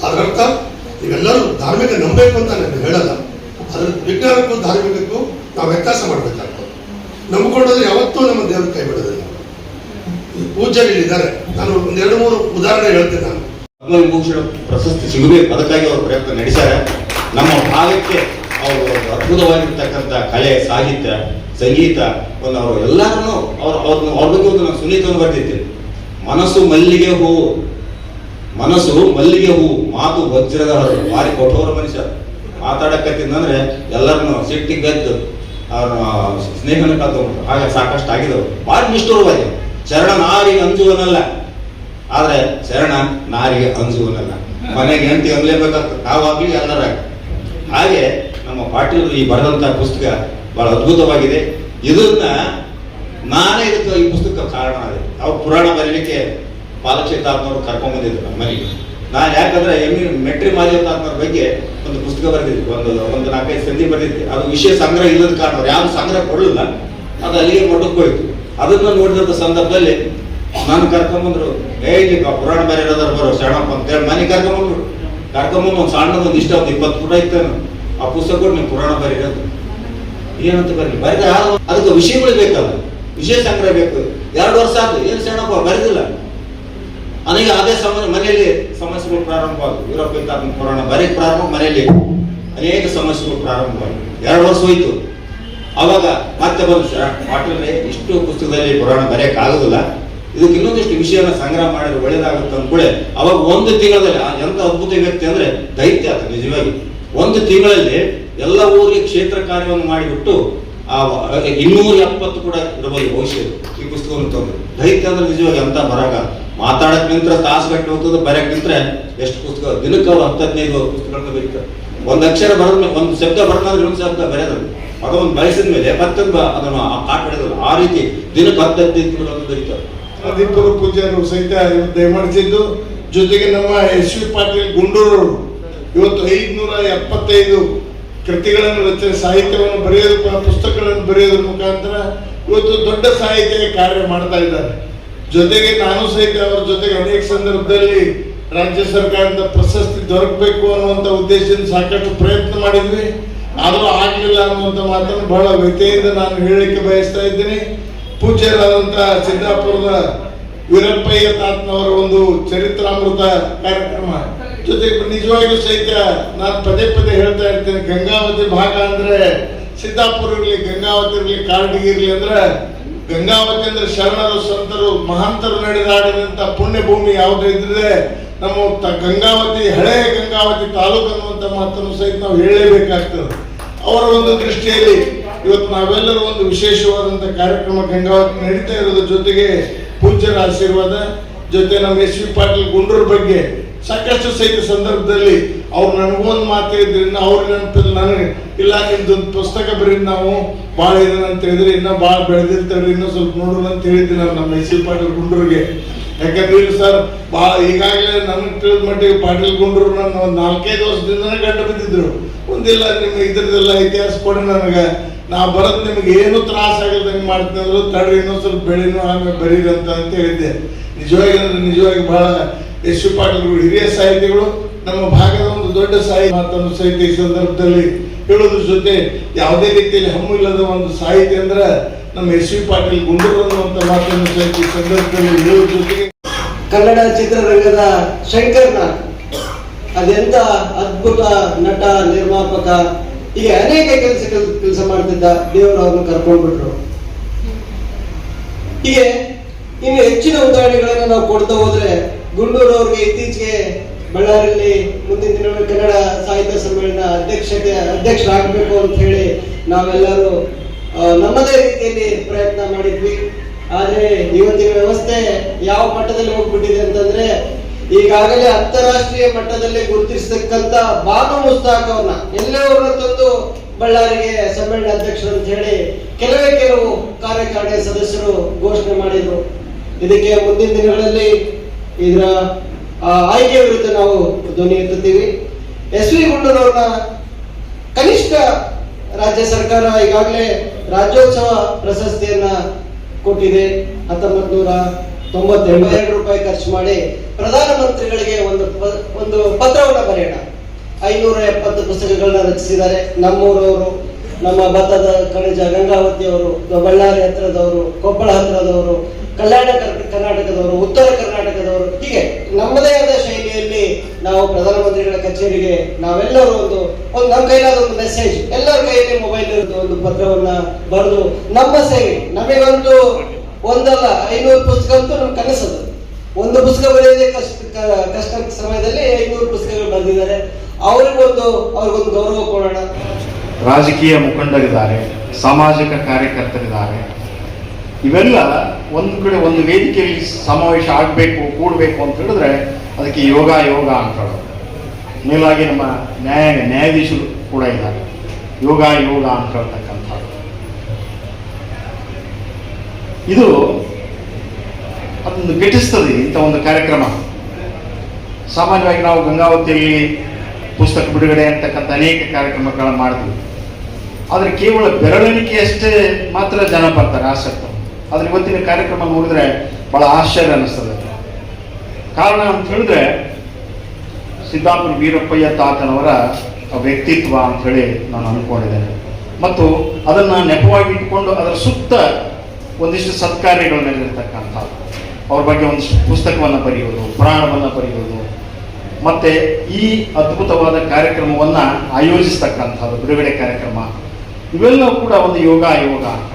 ಅದರ ಅರ್ಥ ನೀವೆಲ್ಲರೂ ಧಾರ್ಮಿಕ ನಂಬಬೇಕು ಅಂತ ನಾನು ಹೇಳಲ್ಲ ಅದ್ರ ವಿಜ್ಞಾನಕ್ಕೂ ಧಾರ್ಮಿಕಕ್ಕೂ ನಾವು ವ್ಯತ್ಯಾಸ ಮಾಡಬೇಕಾಗ್ತದೆ. ನಂಬಿಕೊಂಡೋದ್ರೆ ಯಾವತ್ತೂ ನಮ್ಮ ದೇವರು ಕೈ ಬಿಡೋದಿಲ್ಲ. ಈ ಪೂಜ್ಯರು ನಾನು ಒಂದು ಎರಡು ಮೂರು ಉದಾಹರಣೆ ಹೇಳ್ತೇನೆ ನಾನು. ಪದ್ಮವಿಭೂಷಣ ಪ್ರಶಸ್ತಿ ಸಿಗಬೇಕು ಅದಕ್ಕಾಗಿ ಅವರು ಪ್ರಯತ್ನ ನಡೆಸ್ಯಾರೆ. ನಮ್ಮ ಭಾಗಕ್ಕೆ ಅವರು ಅದ್ಭುತವಾಗಿರ್ತಕ್ಕಂಥ ಕಲೆ, ಸಾಹಿತ್ಯ, ಸಂಗೀತ, ಒಂದು ಅವರು ಎಲ್ಲರನ್ನು ಅವ್ರ ಅವ್ರ ಅವ್ರ ಬಗ್ಗೆ ಒಂದು ನಾನು ಸುನೀತವನ್ನು ಬರ್ತಿರ್ತೀನಿ ಮನಸ್ಸು ಮಲ್ಲಿಗೆ ಹೂವು ಮನಸ್ಸು ಮಲ್ಲಿಗೆ ಹೂವು ಮಾತು ವಜ್ರದ ಭಾರಿ ಕಠೋರ ಮನುಷ್ಯ. ಮಾತಾಡಕತ್ತಿಂದಂದ್ರೆ ಎಲ್ಲರನ್ನು ಸಿಟ್ಟಿಗೆ ಗದ್ದು ಅವ್ರ ಸ್ನೇಹನ ಕಲ್ತ್ಕೊಂಡ್ರು ಹಾಗೆ ಸಾಕಷ್ಟು ಆಗಿದವು ಭಾರಿ ನಿಷ್ಠುರವಾಗಿ ಶರಣ ನಾರಿಗೆ ಅಂಜುವನಲ್ಲ. ಆದ್ರೆ ಶರಣ ನಾರಿಗೆ ಅಂಜುವನಲ್ಲ. ಮನೆಗೆ ಹೆಂಡತಿ ಅನ್ಲೇಬೇಕಾಗ್ತದೆ. ನಾವಾಗ್ಲಿ ಎಲ್ಲರ ಹಾಗೆ ನಮ್ಮ ಪಾಟೀಲ್ ಈ ಬರೆದಂತ ಪುಸ್ತಕ ಬಹಳ ಅದ್ಭುತವಾಗಿದೆ. ಇದನ್ನ ನಾನೇ ಇದಕ್ಕೆ ಈ ಪುಸ್ತಕ ಕಾರಣ ಆಗಿದೆ ಅವ್ರು ಪುರಾಣ ಬರೀಲಿಕ್ಕೆ ಪಾಲಕ್ಷೇತಾತ್ಮವ್ರು ಕರ್ಕೊಂಡ್ಬಂದಿದ್ರು ನಮ್ಮ ಮನೆಗೆ. ನಾನು ಯಾಕಂದ್ರೆ ಎಂ ಮೆಟ್ರಿ ಮಾದೇವತಾತ್ಮರ ಬಗ್ಗೆ ಒಂದು ಪುಸ್ತಕ ಬರೆದಿದ್ವಿ ಒಂದು ಒಂದು ನಾಲ್ಕೈದು ಸಂಧಿ ಬರೆದಿದ್ದೆ. ಅದು ವಿಷಯ ಸಂಗ್ರಹ ಇಲ್ಲದ ಕಾರಣ. ಯಾರು ಸಂಗ್ರಹ ಕೊಡಲಿಲ್ಲ. ಅದು ಅಲ್ಲಿಗೆ ಮಟ್ಟಕ್ಕೆ ಹೋಯ್ತು. ಅದನ್ನ ನೋಡಿದಂಥ ಸಂದರ್ಭದಲ್ಲಿ ನಾನು ಕರ್ಕೊಂಬಂದ್ರು. ಏ ಪುರಾಣ ಬೇರೆ ಇರೋದಾರ ಬರೋ ಶರಣಪ್ಪ ಅಂತ ಹೇಳಿ ಮನೆ ಕರ್ಕೊಂಬಂದ್ರು. ಕರ್ಕೊಂಬಂದು ಒಂದು ಸಣ್ಣದ ಒಂದು ಇಷ್ಟ ಒಂದು ಇಪ್ಪತ್ತು ಪುಟ ಇತ್ತೇನು ಆ ಪುಸ್ತಕ ಕೊಟ್ಟು ನೀವು ಪುರಾಣ ಇರೋದು ಏನಂತ ಬರಲಿ. ಬರೆದ ಅದಕ್ಕೆ ವಿಷಯಗಳು ಬೇಕಲ್ಲ ವಿಷಯ ಸಂಗ್ರಹ ಬೇಕು. ಎರಡು ವರ್ಷ ಆಯ್ತು ಏನು ಶರಣಪ್ಪ ಬರೆದಿಲ್ಲ. ನನಗೆ ಅದೇ ಸಮಸ್ಯೆ, ಮನೆಯಲ್ಲಿ ಸಮಸ್ಯೆಗಳು ಪ್ರಾರಂಭವಾದವು ಯುರೋಪ್ ಇದ್ದಾಗ ಕೊರೋನಾ, ಬರೀ ಪ್ರಾರಂಭ ಮನೆಯಲ್ಲಿ ಅನೇಕ ಸಮಸ್ಯೆಗಳು ಪ್ರಾರಂಭವಾದವು ಎರಡು ವರ್ಷ ಹೋಯ್ತು. ಅವಾಗ ಮತ್ತೆ ಬಂದು ಸರ್ ಪಾಟೀಲ್ರೆ, ಇಷ್ಟು ಪುಸ್ತಕದಲ್ಲಿ ಪುರಾಣ ಬರೆಯೋಕ್ಕಾಗೋದಿಲ್ಲ ಇದಕ್ಕೆ ಇನ್ನೊಂದಿಷ್ಟು ವಿಷಯನ ಸಂಗ್ರಹ ಮಾಡಿದ್ರೆ ಒಳ್ಳೇದಾಗುತ್ತೆ ಅಂದ್ಕೊಳ್ಳಿ ಅವಾಗ ಒಂದು ತಿಂಗಳಲ್ಲಿ ಎಂತ ಅದ್ಭುತ ವ್ಯಕ್ತಿ ಅಂದ್ರೆ ದೈತ್ಯ ಆತ, ನಿಜವಾಗಿ. ಒಂದು ತಿಂಗಳಲ್ಲಿ ಎಲ್ಲ ಊರಿಗೆ ಕ್ಷೇತ್ರ ಕಾರ್ಯವನ್ನು ಮಾಡಿಬಿಟ್ಟು, ಆ ಇನ್ನೂರ ಎಪ್ಪತ್ತು ಕೂಡ ಇರಬಹುದು ಭವಿಷ್ಯ ಈ ಪುಸ್ತಕವನ್ನು ತಂದು. ದೈತ್ಯ ಅಂದ್ರೆ ನಿಜವಾಗಿ ಅಂತ ಬರಾಗ ಮಾತಾಡಕ್ ನಿಂತ್ರ ತಾಸು ಗಟ್ಟಿ ಹೋಗ್ತದೆ ಬರಕ್ ನಿಂತ್ರೆ ಎಷ್ಟು ಪುಸ್ತಕ? ದಿನಕ್ಕೆ ಅವ್ರು ಹತ್ತು, ಹದಿನೈದು ಪುಸ್ತಕಗಳನ್ನ ಬರೀತಾರೆ. ಒಂದ್ ಅಕ್ಷರ ಬರೆದ ಒಂದು ಶಬ್ದ ಬರ್ತಾ ಇನ್ನೊಂದು ಶಬ್ದ ಬರೆಯೋದು. ಅದೊಂದು ಬಯಸಿದ ಮೇಲೆ ಮತ್ತೊಂದು ಅದನ್ನು ಆ ಹೊಡೆದ್ರು ಆ ರೀತಿ ದಿನಕ್ಕೆ ಹತ್ತು, ಹದಿನೈದು ಪುಸ್ತಕಗಳನ್ನು ಬರೀತಾರೆ. ಅದಿಬ್ಬರು ಪೂಜಾರು ಸಹಿತ ದಯಮಾಡಿಸಿದ್ದು, ಜೊತೆಗೆ ನಮ್ಮ ಎಸ್ ವಿ ಪಾಟೀಲ್ ಗುಂಡೂರವರು ಇವತ್ತು ಐದುನೂರ ಎಪ್ಪತ್ತೈದು ಕೃತಿಗಳನ್ನು ರಚನೆ, ಸಾಹಿತ್ಯವನ್ನು ಬರೆಯೋದು ಪುಸ್ತಕಗಳನ್ನು ಬರೆಯೋದ್ರ ಮುಖಾಂತರ ಇವತ್ತು ದೊಡ್ಡ ಸಾಹಿತ್ಯ ಕಾರ್ಯ ಮಾಡ್ತಾ ಇದ್ದಾರೆ. ಜೊತೆಗೆ ನಾನು ಸಹಿತ ಅವರ ಜೊತೆಗೆ ಅನೇಕ ಸಂದರ್ಭದಲ್ಲಿ ರಾಜ್ಯ ಸರ್ಕಾರದಿಂದ ಪ್ರಶಸ್ತಿ ದೊರಕಬೇಕು ಅನ್ನುವಂಥ ಉದ್ದೇಶದಿಂದ ಸಾಕಷ್ಟು ಪ್ರಯತ್ನ ಮಾಡಿದ್ವಿ. ಆದರೂ ಆಗಲಿಲ್ಲ ಅನ್ನುವಂಥ ಮಾತನ್ನು ಬಹಳ ವ್ಯಥೆಯಿಂದ ನಾನು ಹೇಳಲಿಕ್ಕೆ ಬಯಸ್ತಾ ಇದ್ದೀನಿ. ಪೂಜ್ಯರಾದಂಥ ಸಿದ್ದಾಪುರದ ವೀರಪ್ಪಯ್ಯ ತಾತ್ನವರ ಒಂದು ಚರಿತ್ರಾಮೃತ ಕಾರ್ಯಕ್ರಮ. ಜೊತೆಗೆ ನಿಜವಾಗಿಯೂ ಸಹಿತ ನಾನು ಪದೇ ಪದೇ ಹೇಳ್ತಾ ಇರ್ತೇನೆ, ಗಂಗಾವತಿ ಭಾಗ ಅಂದ್ರೆ ಸಿದ್ದಾಪುರ ಇರಲಿ, ಗಂಗಾವತಿ ಇರಲಿ ಕಾರ್ಡಿಗೆ ಇರಲಿ ಅಂದ್ರೆ ಗಂಗಾವತಿ ಅಂದ್ರೆ ಶರಣರು, ಸಂತರು, ಮಹಾಂತರು ನಡೆದಾಡಿದಂತ ಪುಣ್ಯ ಭೂಮಿ ಯಾವ್ದು ಇದ್ರೆ ನಮ್ಮ ಗಂಗಾವತಿ, ಹಳೆಯ ಗಂಗಾವತಿ ತಾಲೂಕು ಅನ್ನುವಂಥ ಮಾತನ್ನು ಸಹಿತ ನಾವು ಹೇಳಲೇಬೇಕಾಗ್ತದೆ. ಅವರ ಒಂದು ದೃಷ್ಟಿಯಲ್ಲಿ ಇವತ್ತು ನಾವೆಲ್ಲರೂ ಒಂದು ವಿಶೇಷವಾದಂಥ ಕಾರ್ಯಕ್ರಮ ಗಂಗಾವತಿ ನಡೀತಾ ಇರೋದ್ರ ಜೊತೆಗೆ ಪೂಜ್ಯರ ಆಶೀರ್ವಾದ, ಜೊತೆ ನಮ್ಮ ಎಸ್ ವಿ ಪಾಟೀಲ್ ಗುಂಡ್ರ ಬಗ್ಗೆ ಸಾಕಷ್ಟು ಸಹಿತ ಸಂದರ್ಭದಲ್ಲಿ ಅವ್ರು ನನಗೊಂದು ಮಾತು ಇದ್ರಿಂದ ಅವ್ರ ನೆನಪಿಲ್ಲ ನನಗೆ, ಇಲ್ಲ, ನಿಮ್ದೊಂದು ಪುಸ್ತಕ ಬರೀ ನಾವು ಭಾಳ ಇದನ್ನ ಅಂತ ಹೇಳಿದ್ರೆ ಇನ್ನೂ ಭಾಳ ಬೆಳೆದಿರ್ತಾರೆ ಇನ್ನೂ ಸ್ವಲ್ಪ ನೋಡೋಣ ಅಂತ ಹೇಳಿದ್ದೀನಿ ನಾನು ನಮ್ಮ ವಿ ಪಾಟೀಲ್ ಗುಂಡ್ರಿಗೆ ಯಾಕಂದ್ರೆ ಸರ್, ಭಾಳ ಈಗಾಗಲೇ ನನಗೆ ತಿಳಿದ ಮಟ್ಟಿಗೆ ಪಾಟೀಲ್ ಗುಂಡ್ರು ನನ್ನ ಒಂದು ನಾಲ್ಕೈದು ವರ್ಷದಿಂದನೇ ಗಂಟು ಬಿದ್ದಿದ್ರು. ಒಂದಿಲ್ಲ ನಿಮ್ಮ ಇದ್ರದ್ದೆಲ್ಲ ಇತಿಹಾಸ ಕೊಡಿ ನನಗೆ. ನಾ ಬರೋದು ನಿಮ್ಗೆ ಏನು ತ್ರಾಸ ಆಗಲ್ದಂಗೆ ಮಾಡ್ತೀನಿ ಅಂದ್ರು, ತಡ್ರಿ, ಇನ್ನೊಂದು ಸ್ವಲ್ಪ ಬೆಳೆನೂ ಆಮೇಲೆ ಬರೀರಿ ಅಂತ ಅಂತ ಹೇಳಿದ್ದೆ. ನಿಜವಾಗಿ ಅಂದ್ರೆ ನಿಜವಾಗಿ ಬಹಳ ಎಸ್ ಪಾಟೀಲ್ಗಳು ಹಿರಿಯ ಸಾಹಿತಿಗಳು ನಮ್ಮ ಭಾಗದ ಒಂದು ದೊಡ್ಡ ಸಾಹಿತ್ಯ ಮಾತನ್ನು ಸಹಿತ ಈ ಸಂದರ್ಭದಲ್ಲಿ ಹೇಳೋದ್ರ ಜೊತೆ ಯಾವುದೇ ರೀತಿಯಲ್ಲಿ ಹಮ್ಮು ಇಲ್ಲದ ಒಂದು ಸಾಹಿತ್ಯ ಅಂದ್ರೆ ನಮ್ಮ ಎಸ್ ಪಾಟೀಲ್ ಗುಂಡೂರು ಅನ್ನುವಂಥ ಮಾತನ್ನು ಸಹಿತ ಈ ಸಂದರ್ಭದಲ್ಲಿ ಹೇಳೋದ್ರ ಜೊತೆಗೆ ಕನ್ನಡ ಚಿತ್ರರಂಗದ ಶಂಕರ್ನಾಥ್ ಅದೆಂತ ಅದ್ಭುತ ನಟ, ನಿರ್ಮಾಪಕ, ಹೀಗೆ ಅನೇಕ ಕೆಲಸ ಕೆಲಸ ಮಾಡ್ತಿದ್ದ ದೇವರು ಅವ್ರನ್ನ ಕರ್ಕೊಂಡ್ಬಿಟ್ರು. ಹೀಗೆ ಇನ್ನು ಹೆಚ್ಚಿನ ಉದಾಹರಣೆಗಳನ್ನು ನಾವು ಕೊಡ್ತಾ ಹೋದ್ರೆ ಗುಂಡೂರು ಅವರಿಗೆ ಇತ್ತೀಚೆಗೆ ಬಳ್ಳಾರಿಯಲ್ಲಿ ಮುಂದಿನ ದಿನಗಳ ಕನ್ನಡ ಸಾಹಿತ್ಯ ಸಮ್ಮೇಳನ ಅಧ್ಯಕ್ಷತೆ, ಅಧ್ಯಕ್ಷರಾಗಬೇಕು ಅಂತ ಹೇಳಿ ನಾವೆಲ್ಲರೂ ನಮ್ಮದೇ ರೀತಿಯಲ್ಲಿ ಪ್ರಯತ್ನ ಮಾಡಿದ್ವಿ. ಆದ್ರೆ ಇವತ್ತಿನ ವ್ಯವಸ್ಥೆ ಯಾವ ಮಟ್ಟದಲ್ಲಿ ಹೋಗ್ಬಿಟ್ಟಿದೆ ಅಂತಂದ್ರೆ, ಈಗಾಗಲೇ ಅಂತಾರಾಷ್ಟ್ರೀಯ ಮಟ್ಟದಲ್ಲಿ ಗುರುತಿಸತಕ್ಕಂತ ಬಾನು ಮುಸ್ತಾಕ್ ಅವ್ರನ್ನ ಎಲ್ಲೇ ಅವ್ರನ್ನ ತಂದು ಬಳ್ಳಾರಿಗೆ ಸಮ್ಮೇಳನ ಅಧ್ಯಕ್ಷರು ಅಂತ ಹೇಳಿ ಕೆಲವೇ ಕೆಲವು ಕಾರ್ಯಕಾರಿಣಿ ಸದಸ್ಯರು ಘೋಷಣೆ ಮಾಡಿದ್ರು. ಇದಕ್ಕೆ ಮುಂದಿನ ದಿನಗಳಲ್ಲಿ ಇದರ ಆಯ್ಕೆಯ ಆಯ್ಕೆ ವಿರುದ್ಧ ನಾವು ಧ್ವನಿ ಎತ್ತುತ್ತೀವಿ. ಎಸ್ ವಿ ಗುಂಡೂರವ್ರನ್ನ ಕನಿಷ್ಠ ರಾಜ್ಯ ಸರ್ಕಾರ ಈಗಾಗಲೇ ರಾಜ್ಯೋತ್ಸವ ಪ್ರಶಸ್ತಿಯನ್ನ ಕೊಟ್ಟಿದೆ. ಹತ್ತೊಂಬತ್ ನೂರ ತೊಂಬತ್ತೆರಡು ರೂಪಾಯಿ ಖರ್ಚು ಮಾಡಿ ಪ್ರಧಾನಮಂತ್ರಿಗಳಿಗೆ ಒಂದು ಒಂದು ಪತ್ರವನ್ನು ಬರೆಯೋಣ. ಐನೂರ ಎಪ್ಪತ್ತು ಪುಸ್ತಕಗಳನ್ನ ರಚಿಸಿದ್ದಾರೆ. ನಮ್ಮೂರವರು, ನಮ್ಮ ಭತ್ತದ ಕಣಜ ಗಂಗಾವತಿ ಅವರು ಬಳ್ಳಾರಿ ಹತ್ರದವರು ಕೊಪ್ಪಳ ಹತ್ರದವರು ಕಲ್ಯಾಣ ಕರ್- ಕರ್ನಾಟಕದವರು, ಉತ್ತರ ಕರ್ನಾಟಕದವರು ಹೀಗೆ ನಮ್ಮದೇ ಆದ ಶೈಲಿಯಲ್ಲಿ ನಾವು ಪ್ರಧಾನಮಂತ್ರಿಗಳ ಕಚೇರಿಗೆ ನಾವೆಲ್ಲರೂ ಒಂದು ಒಂದು ನಮ್ಮ ಕೈಲಾದ ಒಂದು ಮೆಸೇಜ್ ಎಲ್ಲರ ಕೈಯಲ್ಲಿ ಮೊಬೈಲ್ ಇರುತ್ತೆ ಒಂದು ಪತ್ರವನ್ನ ಬರೆದು ನಮ್ಮ ಸೇವೆ, ನಮಗಂತೂ ಒಂದಲ್ಲ, ಐನೂರು ಪುಸ್ತಕ ಅಂತೂ ನಮ್ಗೆ ಕನಸದು. ಒಂದು ಪುಸ್ತಕ ಬರೆಯೋದೇ ಕಷ್ಟ ಕಷ್ಟ ಸಮಯದಲ್ಲಿ ಐನೂರು ಪುಸ್ತಕಗಳು ಬರೆದಿದ್ದಾರೆ. ಅವ್ರಿಗೊಂದು ಅವ್ರಿಗೊಂದು ಗೌರವ ಕೊಡೋಣ. ರಾಜಕೀಯ ಮುಖಂಡರಿದ್ದಾರೆ, ಸಾಮಾಜಿಕ ಕಾರ್ಯಕರ್ತರಿದ್ದಾರೆ. ಇವೆಲ್ಲ ಒಂದು ಕಡೆ ಒಂದು ವೇದಿಕೆಯಲ್ಲಿ ಸಮಾವೇಶ ಆಗಬೇಕು, ಕೂಡಬೇಕು ಅಂತ ಹೇಳಿದ್ರೆ ಅದಕ್ಕೆ ಯೋಗ ಯೋಗ ಅಂತ ಹೇಳೋದು. ಮೇಲಾಗಿ ನಮ್ಮ ನ್ಯಾಯ, ನ್ಯಾಯಾಧೀಶರು ಕೂಡ ಇದ್ದಾರೆ. ಯೋಗ ಯೋಗ ಅಂತ ಹೇಳ್ತಕ್ಕಂಥದ್ದು. ಇದು ಅದನ್ನು ಘಟಿಸ್ತದೆ ಇಂಥ ಒಂದು ಕಾರ್ಯಕ್ರಮ. ಸಾಮಾನ್ಯವಾಗಿ ನಾವು ಗಂಗಾವತಿಯಲ್ಲಿ ಪುಸ್ತಕ ಬಿಡುಗಡೆ ಅಂತಕ್ಕಂಥ ಅನೇಕ ಕಾರ್ಯಕ್ರಮಗಳನ್ನು ಮಾಡಿದ್ವಿ. ಆದರೆ ಕೇವಲ ಬೆರಳೆಣಿಕೆಯಷ್ಟೇ ಮಾತ್ರ ಜನ ಬರ್ತಾರೆ, ಆಸಕ್ತರು. ಆದ್ರೆ ಇವತ್ತಿನ ಕಾರ್ಯಕ್ರಮ ನೋಡಿದ್ರೆ ಬಹಳ ಆಶ್ಚರ್ಯ ಅನಿಸ್ತದೆ ಕಾರಣ ಅಂತ ಹೇಳಿದ್ರೆ, ಸಿದ್ದಾಪುರ ವೀರಪ್ಪಯ್ಯ ತಾತನವರ ವ್ಯಕ್ತಿತ್ವ ಅಂತ ಹೇಳಿ ನಾನು ಅನ್ಕೊಂಡಿದ್ದೇನೆ. ಮತ್ತು ಅದನ್ನ ನೆಪವಾಗಿ ಇಟ್ಕೊಂಡು ಅದರ ಸುತ್ತ ಒಂದಿಷ್ಟು ಸತ್ಕಾರ್ಯಗಳು ನಡೆದಿರ್ತಕ್ಕಂಥದ್ದು ಅವ್ರ ಬಗ್ಗೆ ಒಂದಿಷ್ಟು ಪುಸ್ತಕವನ್ನು ಬರೆಯೋದು, ಪುರಾಣವನ್ನು ಬರೆಯೋದು, ಮತ್ತೆ ಈ ಅದ್ಭುತವಾದ ಕಾರ್ಯಕ್ರಮವನ್ನ ಆಯೋಜಿಸ್ತಕ್ಕಂಥದ್ದು ಬಿಡುಗಡೆ ಕಾರ್ಯಕ್ರಮ. ಇವೆಲ್ಲವೂ ಕೂಡ ಒಂದು ಯೋಗ ಯೋಗ ಅಂತ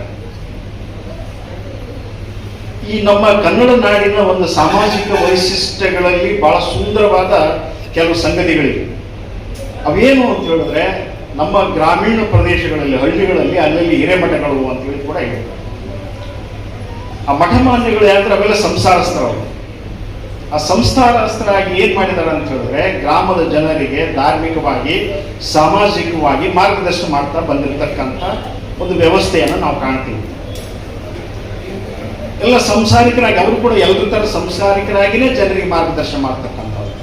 ಈ ನಮ್ಮ ಕನ್ನಡ ನಾಡಿನ ಒಂದು ಸಾಮಾಜಿಕ ವೈಶಿಷ್ಟ್ಯಗಳಲ್ಲಿ ಬಹಳ ಸುಂದರವಾದ ಕೆಲವು ಸಂಗತಿಗಳಿವೆ. ಅವೇನು ಅಂತ ಹೇಳಿದ್ರೆ, ನಮ್ಮ ಗ್ರಾಮೀಣ ಪ್ರದೇಶಗಳಲ್ಲಿ, ಹಳ್ಳಿಗಳಲ್ಲಿ ಅಲ್ಲಲ್ಲಿ ಹಿರೇಮಠಗಳು ಅಂತೇಳಿ ಕೂಡ ಇವೆ ಆ ಮಠಮಾನ್ಯಗಳು ಯಾಕಂದ್ರೆ ಅವೆಲ್ಲ ಸಂಸಾರಸ್ಥರವರು ಆ ಸಂಸ್ಥಾನಸ್ಥರಾಗಿ ಏನ್ ಮಾಡಿದ್ದಾರೆ ಅಂತ ಹೇಳಿದ್ರೆ, ಗ್ರಾಮದ ಜನರಿಗೆ ಧಾರ್ಮಿಕವಾಗಿ, ಸಾಮಾಜಿಕವಾಗಿ ಮಾರ್ಗದರ್ಶನ ಮಾಡ್ತಾ ಬಂದಿರತಕ್ಕಂಥ ಒಂದು ವ್ಯವಸ್ಥೆಯನ್ನು ನಾವು ಕಾಣ್ತೀವಿ. ಎಲ್ಲ ಸಂಸಾರಿಕರಾಗಿ, ಅವರು ಕೂಡ ಎಲ್ಲರ ಥರ ಸಂಸಾರಿಕರಾಗಿನೇ ಜನರಿಗೆ ಮಾರ್ಗದರ್ಶನ ಮಾಡ್ತಕ್ಕಂಥವ್ರು.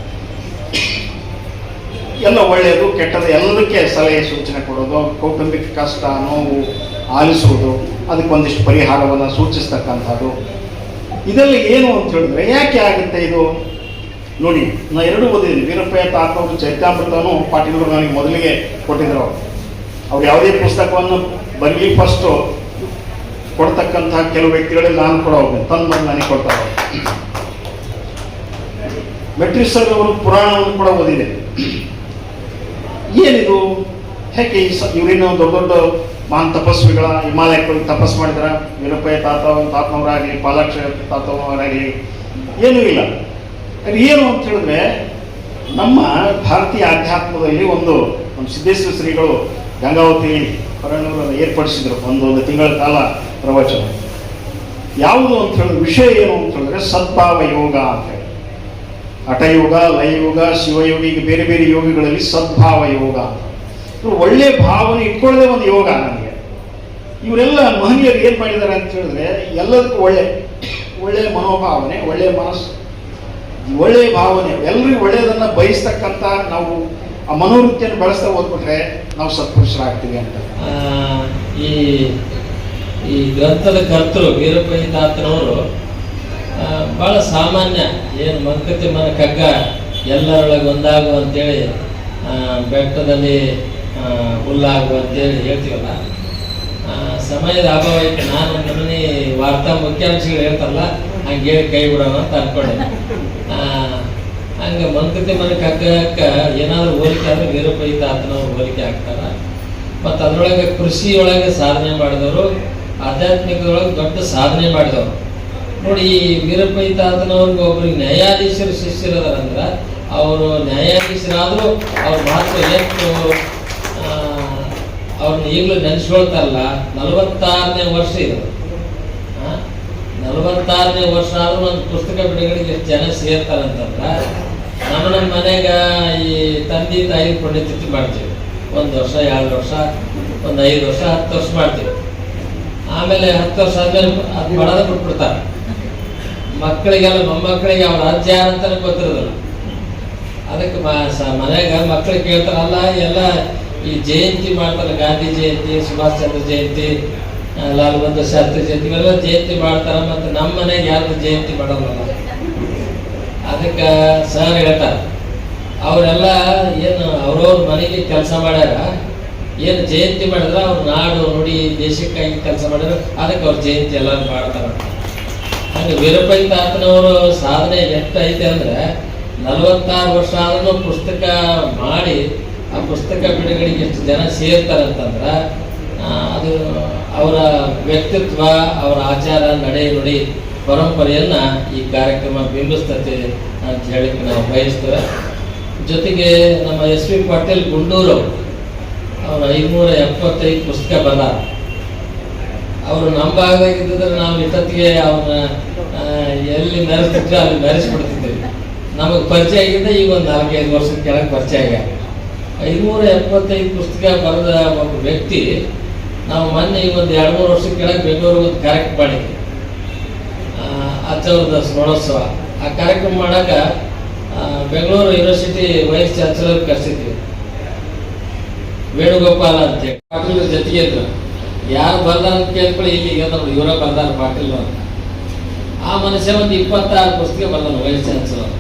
ಎಲ್ಲ ಒಳ್ಳೆಯದು ಕೆಟ್ಟದ್ದು ಎಲ್ಲದಕ್ಕೆ ಸಲಹೆ, ಸೂಚನೆ ಕೊಡೋದು, ಅವ್ರ ಕೌಟುಂಬಿಕ ಕಷ್ಟ, ನೋವು, ಆಲಿಸುವುದು, ಅದಕ್ಕೆ ಒಂದಿಷ್ಟು ಪರಿಹಾರವನ್ನು ಸೂಚಿಸ್ತಕ್ಕಂಥದ್ದು. ಇದೆಲ್ಲ ಏನು ಅಂತ ಹೇಳಿದ್ರೆ, ಯಾಕೆ ಆಗುತ್ತೆ ಇದು? ನೋಡಿ, ನಾ ಎರಡು ಓದಿದ್ದೀನಿ. ವೀರಪ್ಪಯ್ಯ ತಾತವರು ಚೈತ್ಯಾಮೃತನು ಪಾಟೀಲ್ ನನಗೆ ಮೊದಲಿಗೆ ಕೊಟ್ಟಿದ್ರು ಅವ್ರು. ಅವ್ರು ಯಾವುದೇ ಪುಸ್ತಕವನ್ನು ಬರಲಿ ಫಸ್ಟು ಕೊಡ್ತಕ್ಕಂತಹ ಕೆಲವು ವ್ಯಕ್ತಿಗಳಿಗೆ ನಾನು ಕೂಡ ಹೋಗ್ತೇನೆ ತಂದು ನನಗೆ ಕೊಡ್ತಾರೆ ಮೆಟ್ರಿಕ್ ಸರ್ ಅವರು ಪುರಾಣವನ್ನು ಕೂಡ ಓದಿದೆ. ಏನಿದು? ಹೇಗೆ ಈ ಇವರಿನ ದೊಡ್ಡ ದೊಡ್ಡ ಮಾನ್ ತಪಸ್ವಿಗಳ ಹಿಮಾಲಯಕ್ಕೆ ತಪಸ್ ಮಾಡಿದ್ರ? ವೀರಪ್ಪಯ್ಯ ತಾತ ತಾತನವರಾಗಲಿ ಪಾಲಾಕ್ಷ ತಾತನವರಾಗಲಿ ಏನೂ ಇಲ್ಲ. ಅದು ಏನು ಅಂತ ಹೇಳಿದ್ರೆ, ನಮ್ಮ ಭಾರತೀಯ ಆಧ್ಯಾತ್ಮದಲ್ಲಿ ಒಂದು ನಮ್ಮ ಸಿದ್ದೇಶ್ವರ ಶ್ರೀಗಳು ಗಂಗಾವತಿ ಏರ್ಪಡಿಸಿದ್ರು ಒಂದು ಒಂದು ತಿಂಗಳ ಕಾಲ. ಪ್ರವಚನ. ಯಾವುದು ಅಂತ ಹೇಳಿದ್ರೆ ವಿಷಯ ಏನು ಅಂತ ಹೇಳಿದ್ರೆ ಸದ್ಭಾವ ಯೋಗ ಅಂತ ಹೇಳಿ. ಹಠಯೋಗ, ಲಯಯೋಗ, ಶಿವಯೋಗ, ಈಗ ಬೇರೆ ಬೇರೆ ಯೋಗಗಳಲ್ಲಿ ಸದ್ಭಾವ ಯೋಗ ಒಳ್ಳೆ ಭಾವನೆ ಇಟ್ಕೊಳ್ಳದೆ ಒಂದು ಯೋಗ ನನಗೆ ಇವರೆಲ್ಲ ಮಹನೀಯರು ಏನು ಮಾಡಿದ್ದಾರೆ ಅಂತ ಹೇಳಿದ್ರೆ, ಎಲ್ಲದಕ್ಕೂ ಒಳ್ಳೆ ಒಳ್ಳೆ ಮನೋಭಾವನೆ, ಒಳ್ಳೆ ಮನಸ್ಸು, ಒಳ್ಳೆ ಭಾವನೆ. ಎಲ್ಲರಿಗೂ ಒಳ್ಳೆಯದನ್ನ ಬಯಸ್ತಕ್ಕಂಥ ನಾವು ಆ ಮನೋವೃತ್ತಿಯನ್ನು ಬಳಸ್ತಾ ಓದ್ಬಿಟ್ರೆ ನಾವು ಸತ್ಪುರುಷರಾಗ್ತೀವಿ ಅಂತ. ಈ ಈ ಗ್ರಂಥದ ಕರ್ತರು ವೀರಪ್ಪಯ್ಯ ತಾತನವರು ಬಹಳ ಸಾಮಾನ್ಯ ಏನು ಮಂಕತಿ ಮನ ಕಗ್ಗ ಎಲ್ಲರೊಳಗೆ ಒಂದಾಗು ಅಂತೇಳಿ ಬೆಟ್ಟದಲ್ಲಿ ಹುಲ್ಲಾಗು ಅಂತೇಳಿ ಹೇಳ್ತೀವಲ್ಲ. ಸಮಯದ ಅಭಾವ ಐತೆ ನಾನು ನಮ್ಮನೆ ವಾರ್ತಾ ಮುಖ್ಯಾಂಶಗಳು ಹೇಳ್ತಾರಲ್ಲ, ಹಂಗೆ ಹೇಳಿ ಕೈ ಬಿಡೋಣ ಅಂತ ಅನ್ಕೊಂಡೆ. ಹಂಗೆ ಮಂಕತಿ ಮನೆ ಕಗ್ಗಕ್ಕೆ ಏನಾದರೂ ಹೋಲಿಕೆ ಆದರೆ ವೀರಪ್ಪಯ್ಯ ತಾತನವ್ರು ಹೋಲಿಕೆ ಆಗ್ತಾರ ಮತ್ತು ಅದರೊಳಗೆ ಕೃಷಿಯೊಳಗೆ ಸಾಧನೆ ಮಾಡಿದವರು ಆಧ್ಯಾತ್ಮಿಕದೊಳಗೆ ದೊಡ್ಡ ಸಾಧನೆ ಮಾಡಿದವರು. ನೋಡಿ, ಈ ವೀರಪ್ಪ ತಾತನವ್ರಿಗೆ ಒಬ್ಬರಿಗೆ ನ್ಯಾಯಾಧೀಶರು ಶಿಷ್ಯರದಾರಂದ್ರೆ, ಅವರು ನ್ಯಾಯಾಧೀಶರಾದರೂ ಅವ್ರ ಮಾತ್ರ ಎಷ್ಟು ಅವ್ರನ್ನ ಈಗಲೂ ನೆನೆಸ್ಕೊಳ್ತಾರಲ್ಲ, ನಲವತ್ತಾರನೇ ವರ್ಷ ಇದು. ನಲವತ್ತಾರನೇ ವರ್ಷ ಆದರೂ ಒಂದು ಪುಸ್ತಕ ಬಿಡುಗಡೆಗೆ ಎಷ್ಟು ಜನ ಸೇರ್ತಾರಂತಂದ್ರೆ, ನಮ್ಮ ನಮ್ಮ ಮನೆಗೆ ಈ ತಂದೆ ತಾಯಿ ಪುಣ್ಯತಿಥಿ ಮಾಡ್ತೀವಿ. ಒಂದು ವರ್ಷ, ಎರಡು ವರ್ಷ, ಒಂದು ಐದು ವರ್ಷ, ಹತ್ತು ವರ್ಷ ಮಾಡ್ತೀವಿ. ಆಮೇಲೆ ಹತ್ತು ವರ್ಷ ಆದ್ಮೇಲೆ ಅದು ಮಾಡೋದ ಬಿಟ್ಬಿಡ್ತಾರೆ ಮಕ್ಕಳಿಗೆಲ್ಲ ಮೊಮ್ಮಕ್ಕಳಿಗೆ ಅವ್ರ ರಾಜ್ಯ ಅಂತಾನೆ ಗೊತ್ತಿರೋದಿಲ್ಲ. ಅದಕ್ಕೆ ಮನ್ಯಾಗ ಮಕ್ಕಳಿಗೆ ಕೇಳ್ತಾರಲ್ಲ, ಎಲ್ಲ ಈ ಜಯಂತಿ ಮಾಡ್ತಾರೆ, ಗಾಂಧಿ ಜಯಂತಿ, ಸುಭಾಷ್ ಚಂದ್ರ ಜಯಂತಿ ಲಾಲ್ ಬಹದ್ದೂರ್ ಶಾಸ್ತ್ರಿ ಜಯಂತಿ, ಇವೆಲ್ಲ ಜಯಂತಿ ಮಾಡ್ತಾರೆ ಮತ್ತು ನಮ್ಮ ಮನೆಗೆ ಯಾರು ಜಯಂತಿ ಮಾಡೋಲ್ಲ ಅದಕ್ಕೆ ಸರ್ ಹೇಳ್ತಾರೆ, ಅವರೆಲ್ಲ ಏನು ಅವ್ರವ್ರ ಮನೆಗೆ ಕೆಲಸ ಮಾಡ್ಯಾರ ಏನು ಜಯಂತಿ ಮಾಡಿದ್ರೆ ಅವ್ರ ನಾಡು ನುಡಿ ದೇಶಕ್ಕಾಗಿ ಕೆಲಸ ಮಾಡಿದ್ರು ಅದಕ್ಕೆ ಅವ್ರ ಜಯಂತಿ ಎಲ್ಲರೂ ಮಾಡ್ತಾರೆ. ಹಂಗೆ ವೀರಪ್ಪ ತಾತನವರು ಸಾಧನೆ ಐತೆ ಅಂದ್ರೆ ನಲವತ್ತಾರು ವರ್ಷ ಆದ್ರೂ ಪುಸ್ತಕ ಮಾಡಿ ಆ ಪುಸ್ತಕ ಬಿಡುಗಡೆಗೆ ಎಷ್ಟು ಜನ ಸೇರ್ತಾರೆ ಅಂತಂದ್ರೆ ಅದು ಅವರ ವ್ಯಕ್ತಿತ್ವ, ಅವರ ಆಚಾರ, ನಡೆ ನುಡಿ, ಪರಂಪರೆಯನ್ನ ಈ ಕಾರ್ಯಕ್ರಮ ಬಿಂಬಿಸ್ತತೆ ಅಂತ ಹೇಳಿಕ್ಕೆ ನಾವು ಬಯಸ್ತೇವೆ. ಜೊತೆಗೆ ನಮ್ಮ ಎಸ್ ವಿ ಪಾಟೀಲ್ ಗುಂಡೂರು ಅವರು ಐನೂರ ಎಪ್ಪತ್ತೈದು ಪುಸ್ತಕ ಬರೆದ ಅವರು ನಮ್ಮ ಭಾಗದಾಗಿದ್ದರೆ ನಾವು ಇಷ್ಟೊತ್ತಿಗೆ ಅವ್ರನ್ನ ಎಲ್ಲಿ ಮೆರೆಸ್ತಿದ್ರು ಅಲ್ಲಿ ಮೆರೆಸ್ಬಿಡ್ತಿದ್ವಿ. ನಮಗೆ ಪರಿಚಯ ಆಗಿದ್ದ, ಈಗ ಒಂದು ನಾಲ್ಕೈದು ವರ್ಷದ ಕೆಳಗೆ ಪರಿಚಯ ಆಗ್ಯಾರ ಐನೂರ ಎಪ್ಪತ್ತೈದು ಪುಸ್ತಕ ಬರೆದ ಒಬ್ಬ ವ್ಯಕ್ತಿ ನಾವು ಮೊನ್ನೆ ಈಗ ಒಂದು ಎರಡು ಮೂರು ವರ್ಷದ ಕೆಳಗೆ ಬೆಂಗಳೂರಿಗೆ ಒಂದು ಕಾರ್ಯಕ್ರಮ ಮಾಡಿದ್ವಿ. ಅಚ್ಚವ್ರದ ಸ್ಮರಣೋತ್ಸವ. ಆ ಕಾರ್ಯಕ್ರಮ ಮಾಡಾಕ ಬೆಂಗಳೂರು ಯೂನಿವರ್ಸಿಟಿ ವೈಸ್ ಚಾನ್ಸಲರ್ ಕರೆಸಿದ್ವಿ. ವೇಣುಗೋಪಾಲ ಅಂತೇಳಿ ಪಾಟೀಲ್ ಜೊತೆಗೆ ಇದ್ರು. ಯಾರು ಬರ್ದಾರ ಅಂತ ಕೇಳ್ಕೊಳ್ಳಿ, ಇಲ್ಲಿ ನೋಡಿ, ಇವರ ಬರ್ದಾರ ಪಾಟೀಲ್ ಅಂತ. ಆ ಮನುಷ್ಯ ಒಂದು ಇಪ್ಪತ್ತಾರು ಪುಸ್ತಕ ಬರ್ದನು, ವೈಸ್ ಚಾನ್ಸಲರ್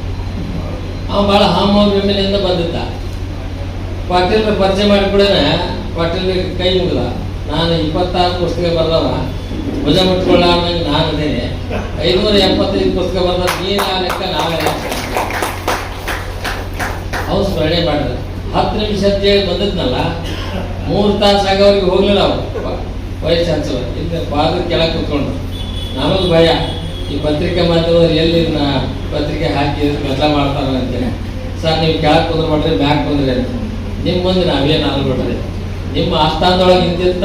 ಅವ ಭಾಳ ಹಾಮೋಮಿಮೆಯಿಂದ ಬಂದಿದ್ದ. ಪಾಟೀಲ್ ಪರಿಚಯ ಮಾಡಿಕೊಡೇನೆ ಪಾಟೀಲ್ ಕೈ ಮುಗಿದ. ನಾನು ಇಪ್ಪತ್ತಾರು ಪುಸ್ತಕ ಬರ್ದವ ಭುಜ ಮುಟ್ಕೊಳ್ಳಾರ್ದಂಗೆ ನಾನು ಅದೇನೆ ಐನೂರ ಎಪ್ಪತ್ತೈದು ಪುಸ್ತಕ ಬರ್ದ ನೀನು ಆ ಲೆಕ್ಕ ನಾವೇ ಅವ್ರು ಸ್ಮರಣೆ ಮಾಡಿದ ಹತ್ತು ನಿಮಿಷ ಅಂತೇಳಿ ಬಂದಿದ್ನಲ್ಲ, ಮೂರು ತಾಸು ಆಗೋರಿಗೆ ಹೋಗ್ಲಿಲ್ಲ ಅವ್ರು. ವೈಸ್ ಚಾನ್ಸಲರ್ ಇಲ್ಲಿ ಬಾಗಿಲು ಕೆಳಗೆ ಕೂತ್ಕೊಂಡು ನಮಗೆ ಭಯ. ಈ ಪತ್ರಿಕೆ ಮಾಧ್ಯಮದವ್ರು ಎಲ್ಲಿ ಪತ್ರಿಕೆ ಹಾಕಿ ಕೆಲಸ ಮಾಡ್ತಾರ ಅಂತೇಳಿ ಸರ್, ನೀವು ಕೆಳಗೆ ಕುಂದ್ರ ಮಾಡ್ರಿ ಬ್ಯಾಗ್ ಕುಂದ್ರಿ ಅಂತ. ನಿಮ್ಮ ಮುಂದೆ ನಾವೇನು ಅನ್ಬಿಟ್ರಿ ನಿಮ್ಮ ಆಸ್ಥಾನದೊಳಗೆ ಇಂತಿಂಥ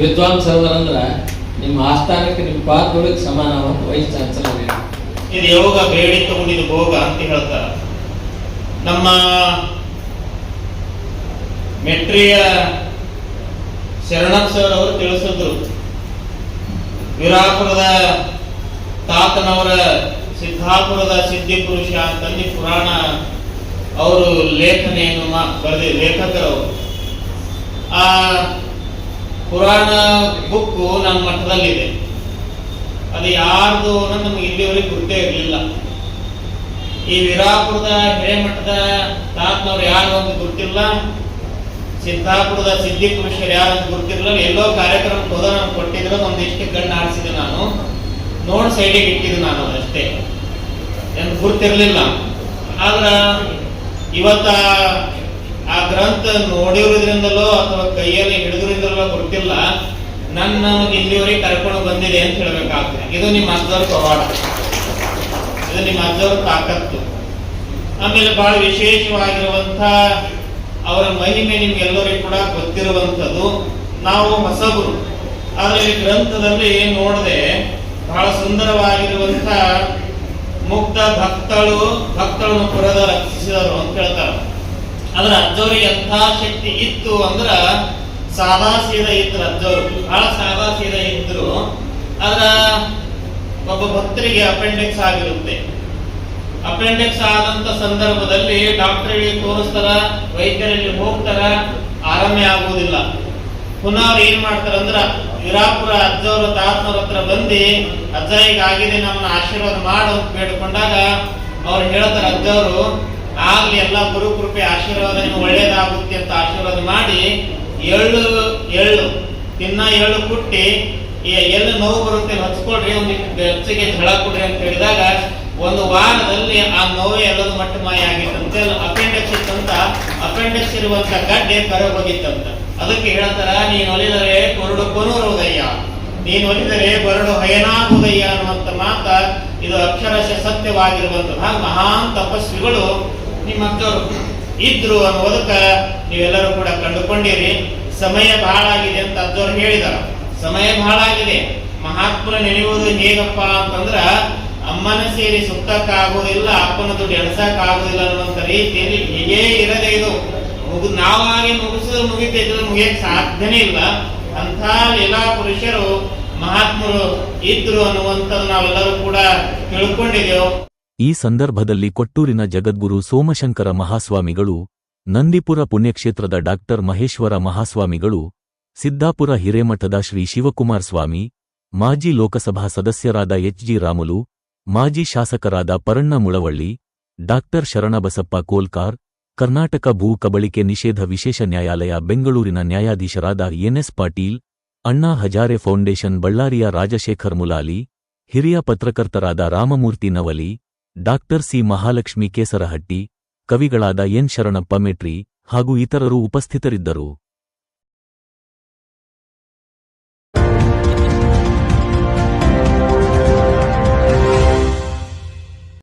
ವಿದ್ವಾಂಸ ಅಂದ್ರೆ ನಿಮ್ಮ ಆಸ್ಥಾನಕ್ಕೆ ನಿಮ್ಮ ಪಾತ್ರಗಳಿಗೆ ಸಮಾನ ಅಂತ ವೈಸ್ ಚಾನ್ಸಲರ್ ಇದು ಯೋಗ ಬೇಡಿ ತಗೊಂಡಿದ್ದು ಭೋಗ ಅಂತ ಹೇಳ್ತಾರ. ನಮ್ಮ ಮೆಟ್ರಿಯ ಶರಣಪ್ಪ ಸರ್ ಅವರು ತಿಳಿಸಿದ್ರು. ವಿರಾಪುರದ ತಾತನವರ ಸಿದ್ಧಾಪುರದ ಸಿದ್ಧಿ ಪುರುಷ ಅಂತಂದು ಪುರಾಣ ಅವರು ಲೇಖನೆಯನ್ನು ಬರೆದಿ ಲೇಖಕರು ಅವರು ಆ ಪುರಾಣ ಬುಕ್ಕು ನನ್ನ ಮಠದಲ್ಲಿದೆ. ಅದು ಯಾರ್ದು ಅನ್ನೋದು ನಮಗೆ ಇಲ್ಲಿವರೆಗೆ ಗೊತ್ತೇ ಇರಲಿಲ್ಲ. ಈ ವಿರಾಪುರದ ಹಿರೇಮಠದ ತಾತನವ್ರು ಯಾರು ಅಂತ ಗೊತ್ತಿಲ್ಲ. ಸಿದ್ದಾಪುರದ ಸಿದ್ಧಿ ಪುರುಷರು ಅಂತ ಗೊತ್ತಿರಲಿಲ್ಲ. ಎಲ್ಲೋ ಕಾರ್ಯಕ್ರಮಕ್ಕೆ ಹೋದ ನಾನು ಕೊಟ್ಟಿದ್ರು. ಒಂದಿಷ್ಟು ಕಣ್ಣು ಆಡಿಸಿದೆ ನಾನು. ನೋಡ್ ಸೈಡಿಗೆ ಇಟ್ಟಿದ್ದೆ ನಾನು ಅಷ್ಟೇ ಏನು ಗುರ್ತಿರ್ಲಿಲ್ಲ ಆದ್ರ ಇವತ್ತ ಆ ಗ್ರಂಥ ನೋಡಿರೋದ್ರಿಂದಲೋ ಅಥವಾ ಕೈಯಲ್ಲಿ ಹಿಡಿದ್ರಿಂದಲೋ ಗೊತ್ತಿಲ್ಲ. ನನ್ನ ಇಲ್ಲಿವರೆಗೆ ಕರ್ಕೊಂಡು ಬಂದಿದೆ ಅಂತ ಹೇಳ್ಬೇಕಾಗ್ತದೆ. ಇದು ನಿಮ್ಮ ಅಜ್ಜವ್ರ ಪವಾಡ. ಇದು ನಿಮ್ಮ ಅಜ್ಜವ್ರ ತಾಕತ್ತು. ಆಮೇಲೆ ಬಹಳ ವಿಶೇಷವಾಗಿರುವಂತ ಅವರ ಮಹಿಮೆ ನಿಮ್ಗೆಲ್ಲರಿಗೂ ಕೂಡ ಗೊತ್ತಿರುವಂಥದ್ದು ನಾವು ಹೊಸಬರು. ಆದರೆ ಈ ಗ್ರಂಥದಲ್ಲಿ ನೋಡದೆ, ಬಹಳ ಸುಂದರವಾಗಿರುವಂತ ಮುಕ್ತ ಭಕ್ತಳು, ಭಕ್ತಳನ್ನು ಪುರದ ರಕ್ಷಿಸಿದರು ಅಂತ ಹೇಳ್ತಾರೆ. ಅದರ ಅಜ್ಜವ್ರಿಗೆ ಎಂಥ ಶಕ್ತಿ ಇತ್ತು ಅಂದ್ರ ಸಾದಾ ಸೀದ ಇದ್ರು ಅಜ್ಜವ್ರು. ಬಹಳ ಸಾದಾ ಸೀದ ಇದ್ರು. ಆದ್ರ ಒಬ್ಬ ಭಕ್ತರಿಗೆ ಅಪೆಂಡಿಕ್ಸ್ ಆಗಿರುತ್ತೆ. ಅಪೆಂಡಿಕ್ಸ್ ಆದಂತ ಸಂದರ್ಭದಲ್ಲಿ ಡಾಕ್ಟರ್ಗೆ ತೋರಿಸ್ತಾರ, ವೈದ್ಯರಲ್ಲಿ ಹೋಗ್ತಾರ, ಆರಾಮೇ ಆಗುವುದಿಲ್ಲ. ಪುನಃ ಅವ್ರು ಏನ್ ಮಾಡ್ತಾರ ಅಂದ್ರ, ವಿರಾಪುರ ಅಜ್ಜವ್ರ ತಾತನವ್ರ ಹತ್ರ ಬಂದು ಅಜ್ಜ ಈಗ ಆಗಿದೆ, ನಮ್ಮನ್ನ ಆಶೀರ್ವಾದ ಮಾಡು ಅಂತ ಬೇಡ್ಕೊಂಡಾಗ ಅವ್ರು ಹೇಳ್ತಾರ ಅಜ್ಜವರು, ಆಗ್ಲಿ ಎಲ್ಲ ಗುರು ಕೃಪೆ ಆಶೀರ್ವಾದ ನಿಮ್ಗೆ ಒಳ್ಳೇದಾಗುತ್ತೆ ಅಂತ ಆಶೀರ್ವಾದ ಮಾಡಿ ಎಳ್ಳು ಎಳ್ಳು, ತಿನ್ನ ಎಳ್ಳು ಕುಟ್ಟಿ ಎಲ್ಲ ನೋವು ಬರುತ್ತೆ ಹಚ್ಕೊಡ್ರಿ ಒಂದು ಬೆಚ್ಚಗೆ ಜಳ ಕೊಡ್ರಿ ಅಂತ ಹೇಳಿದಾಗ ಒಂದು ವಾರದಲ್ಲಿ ಆ ನೋವು ಎಲ್ಲದ ಮಟ್ಟ ಮಾಯ ಆಗಿತ್ತಂತೆ ಅಪೆಂಡಿಕ್ಸ್ ಇತ್ತಂತ ಅಪೆಂಡಿಕ್ಸ್ ಇರುವಂತ ಗಡ್ಡೆ ಕರೆ ಹೋಗಿತ್ತಂತ ಅದಕ್ಕೆ ಹೇಳ್ತಾರ, ನೀನ್ ಒಲಿದರೆ ಕೊರಡು ಕೊನೂರುವುದಯ್ಯ ನೀನ್ ಒಲಿದರೆ ಬರಡು ಹಯನಾಗುವುದಯ್ಯ ಅನ್ನುವಂತ ಮಾತ ಇದು ಅಕ್ಷರಶಃ ಸತ್ಯವಾಗಿರುವಂತಹ ಮಹಾನ್ ತಪಸ್ವಿಗಳು ನಿಮ್ಮ ಇದ್ರು ಅನ್ನೋದಕ್ಕ ನೀವೆಲ್ಲರೂ ಕೂಡ ಕಂಡುಕೊಂಡಿರಿ. ಸಮಯ ಬಹಳ ಆಗಿದೆ ಅಂತ ಅದ್ದವ್ರು ಹೇಳಿದಾರ. ಸಮಯ ಬಹಳ ಆಗಿದೆ. ಮಹಾತ್ಮರ ನೆನೆಯುವುದು ಹೇಗಪ್ಪ ಅಂತಂದ್ರ ಅಮ್ಮನ ಸೇರಿ ಸುತ್ತಕ್ಕಾಗೋದಿಲ್ಲ ಅಪ್ಪನ ದುಡ್ಡು ಎಣಸಕ್ಕಾಗೋದಿಲ್ಲ ಅನ್ನುವಂತ ರೀತಿಯಲ್ಲಿ ಹೀಗೇ ಇರದೇ ಇದು. ಮುಗು ಹಾಗೆ ಮುಗಿಸಿದ್ರೆ ಮುಗಿತೆ ಮುಗಿಯಕ್ ಸಾಧ್ಯನೇ ಇಲ್ಲ. ಅಂತ ಲೀಲಾ ಪುರುಷರು, ಮಹಾತ್ಮರು ಇದ್ರು ಅನ್ನುವಂಥದ್ದು ನಾವೆಲ್ಲರೂ ಕೂಡ ತಿಳ್ಕೊಂಡಿದ್ದೇವೆ. ಈ ಸಂದರ್ಭದಲ್ಲಿ ಕೊಟ್ಟೂರಿನ ಜಗದ್ಗುರು ಸೋಮಶಂಕರ ಮಹಾಸ್ವಾಮಿಗಳು, ನಂದಿಪುರ ಪುಣ್ಯಕ್ಷೇತ್ರದ ಡಾಕ್ಟರ್ ಮಹೇಶ್ವರ ಮಹಾಸ್ವಾಮಿಗಳು, ಸಿದ್ದಾಪುರ ಹಿರೇಮಠದ ಶ್ರೀ ಶಿವಕುಮಾರ್ ಸ್ವಾಮಿ, ಮಾಜಿ ಲೋಕಸಭಾ ಸದಸ್ಯರಾದ ಎಚ್ಜಿ ರಾಮುಲು ಮಾಜಿ ಶಾಸಕರಾದ ಪರಣ್ಣ ಮುಳವಳ್ಳಿ ಡಾಕ್ಟರ್ ಶರಣಬಸಪ್ಪ ಕೋಲ್ಕಾರ್, ಕರ್ನಾಟಕ ಭೂ ಕಬಳಿಕೆ ನಿಷೇಧ ವಿಶೇಷ ನ್ಯಾಯಾಲಯ ಬೆಂಗಳೂರಿನ ನ್ಯಾಯಾಧೀಶರಾದ ಎನ್ಎಸ್ ಪಾಟೀಲ್, ಅಣ್ಣಾ ಹಜಾರೆ ಫೌಂಡೇಶನ್ ಬಳ್ಳಾರಿಯ ರಾಜಶೇಖರ್ ಮುಲಾಲಿ, ಹಿರಿಯ ಪತ್ರಕರ್ತರಾದ ರಾಮಮೂರ್ತಿ ನವಲಿ ಡಾಕ್ಟರ್ ಸಿ. ಮಹಾಲಕ್ಷ್ಮಿ ಕೇಸರಹಟ್ಟಿ, ಕವಿಗಳಾದ ಎನ್. ಶರಣಪ್ಪ ಮೆಟ್ರಿ ಹಾಗೂ ಇತರರು ಉಪಸ್ಥಿತರಿದ್ದರು.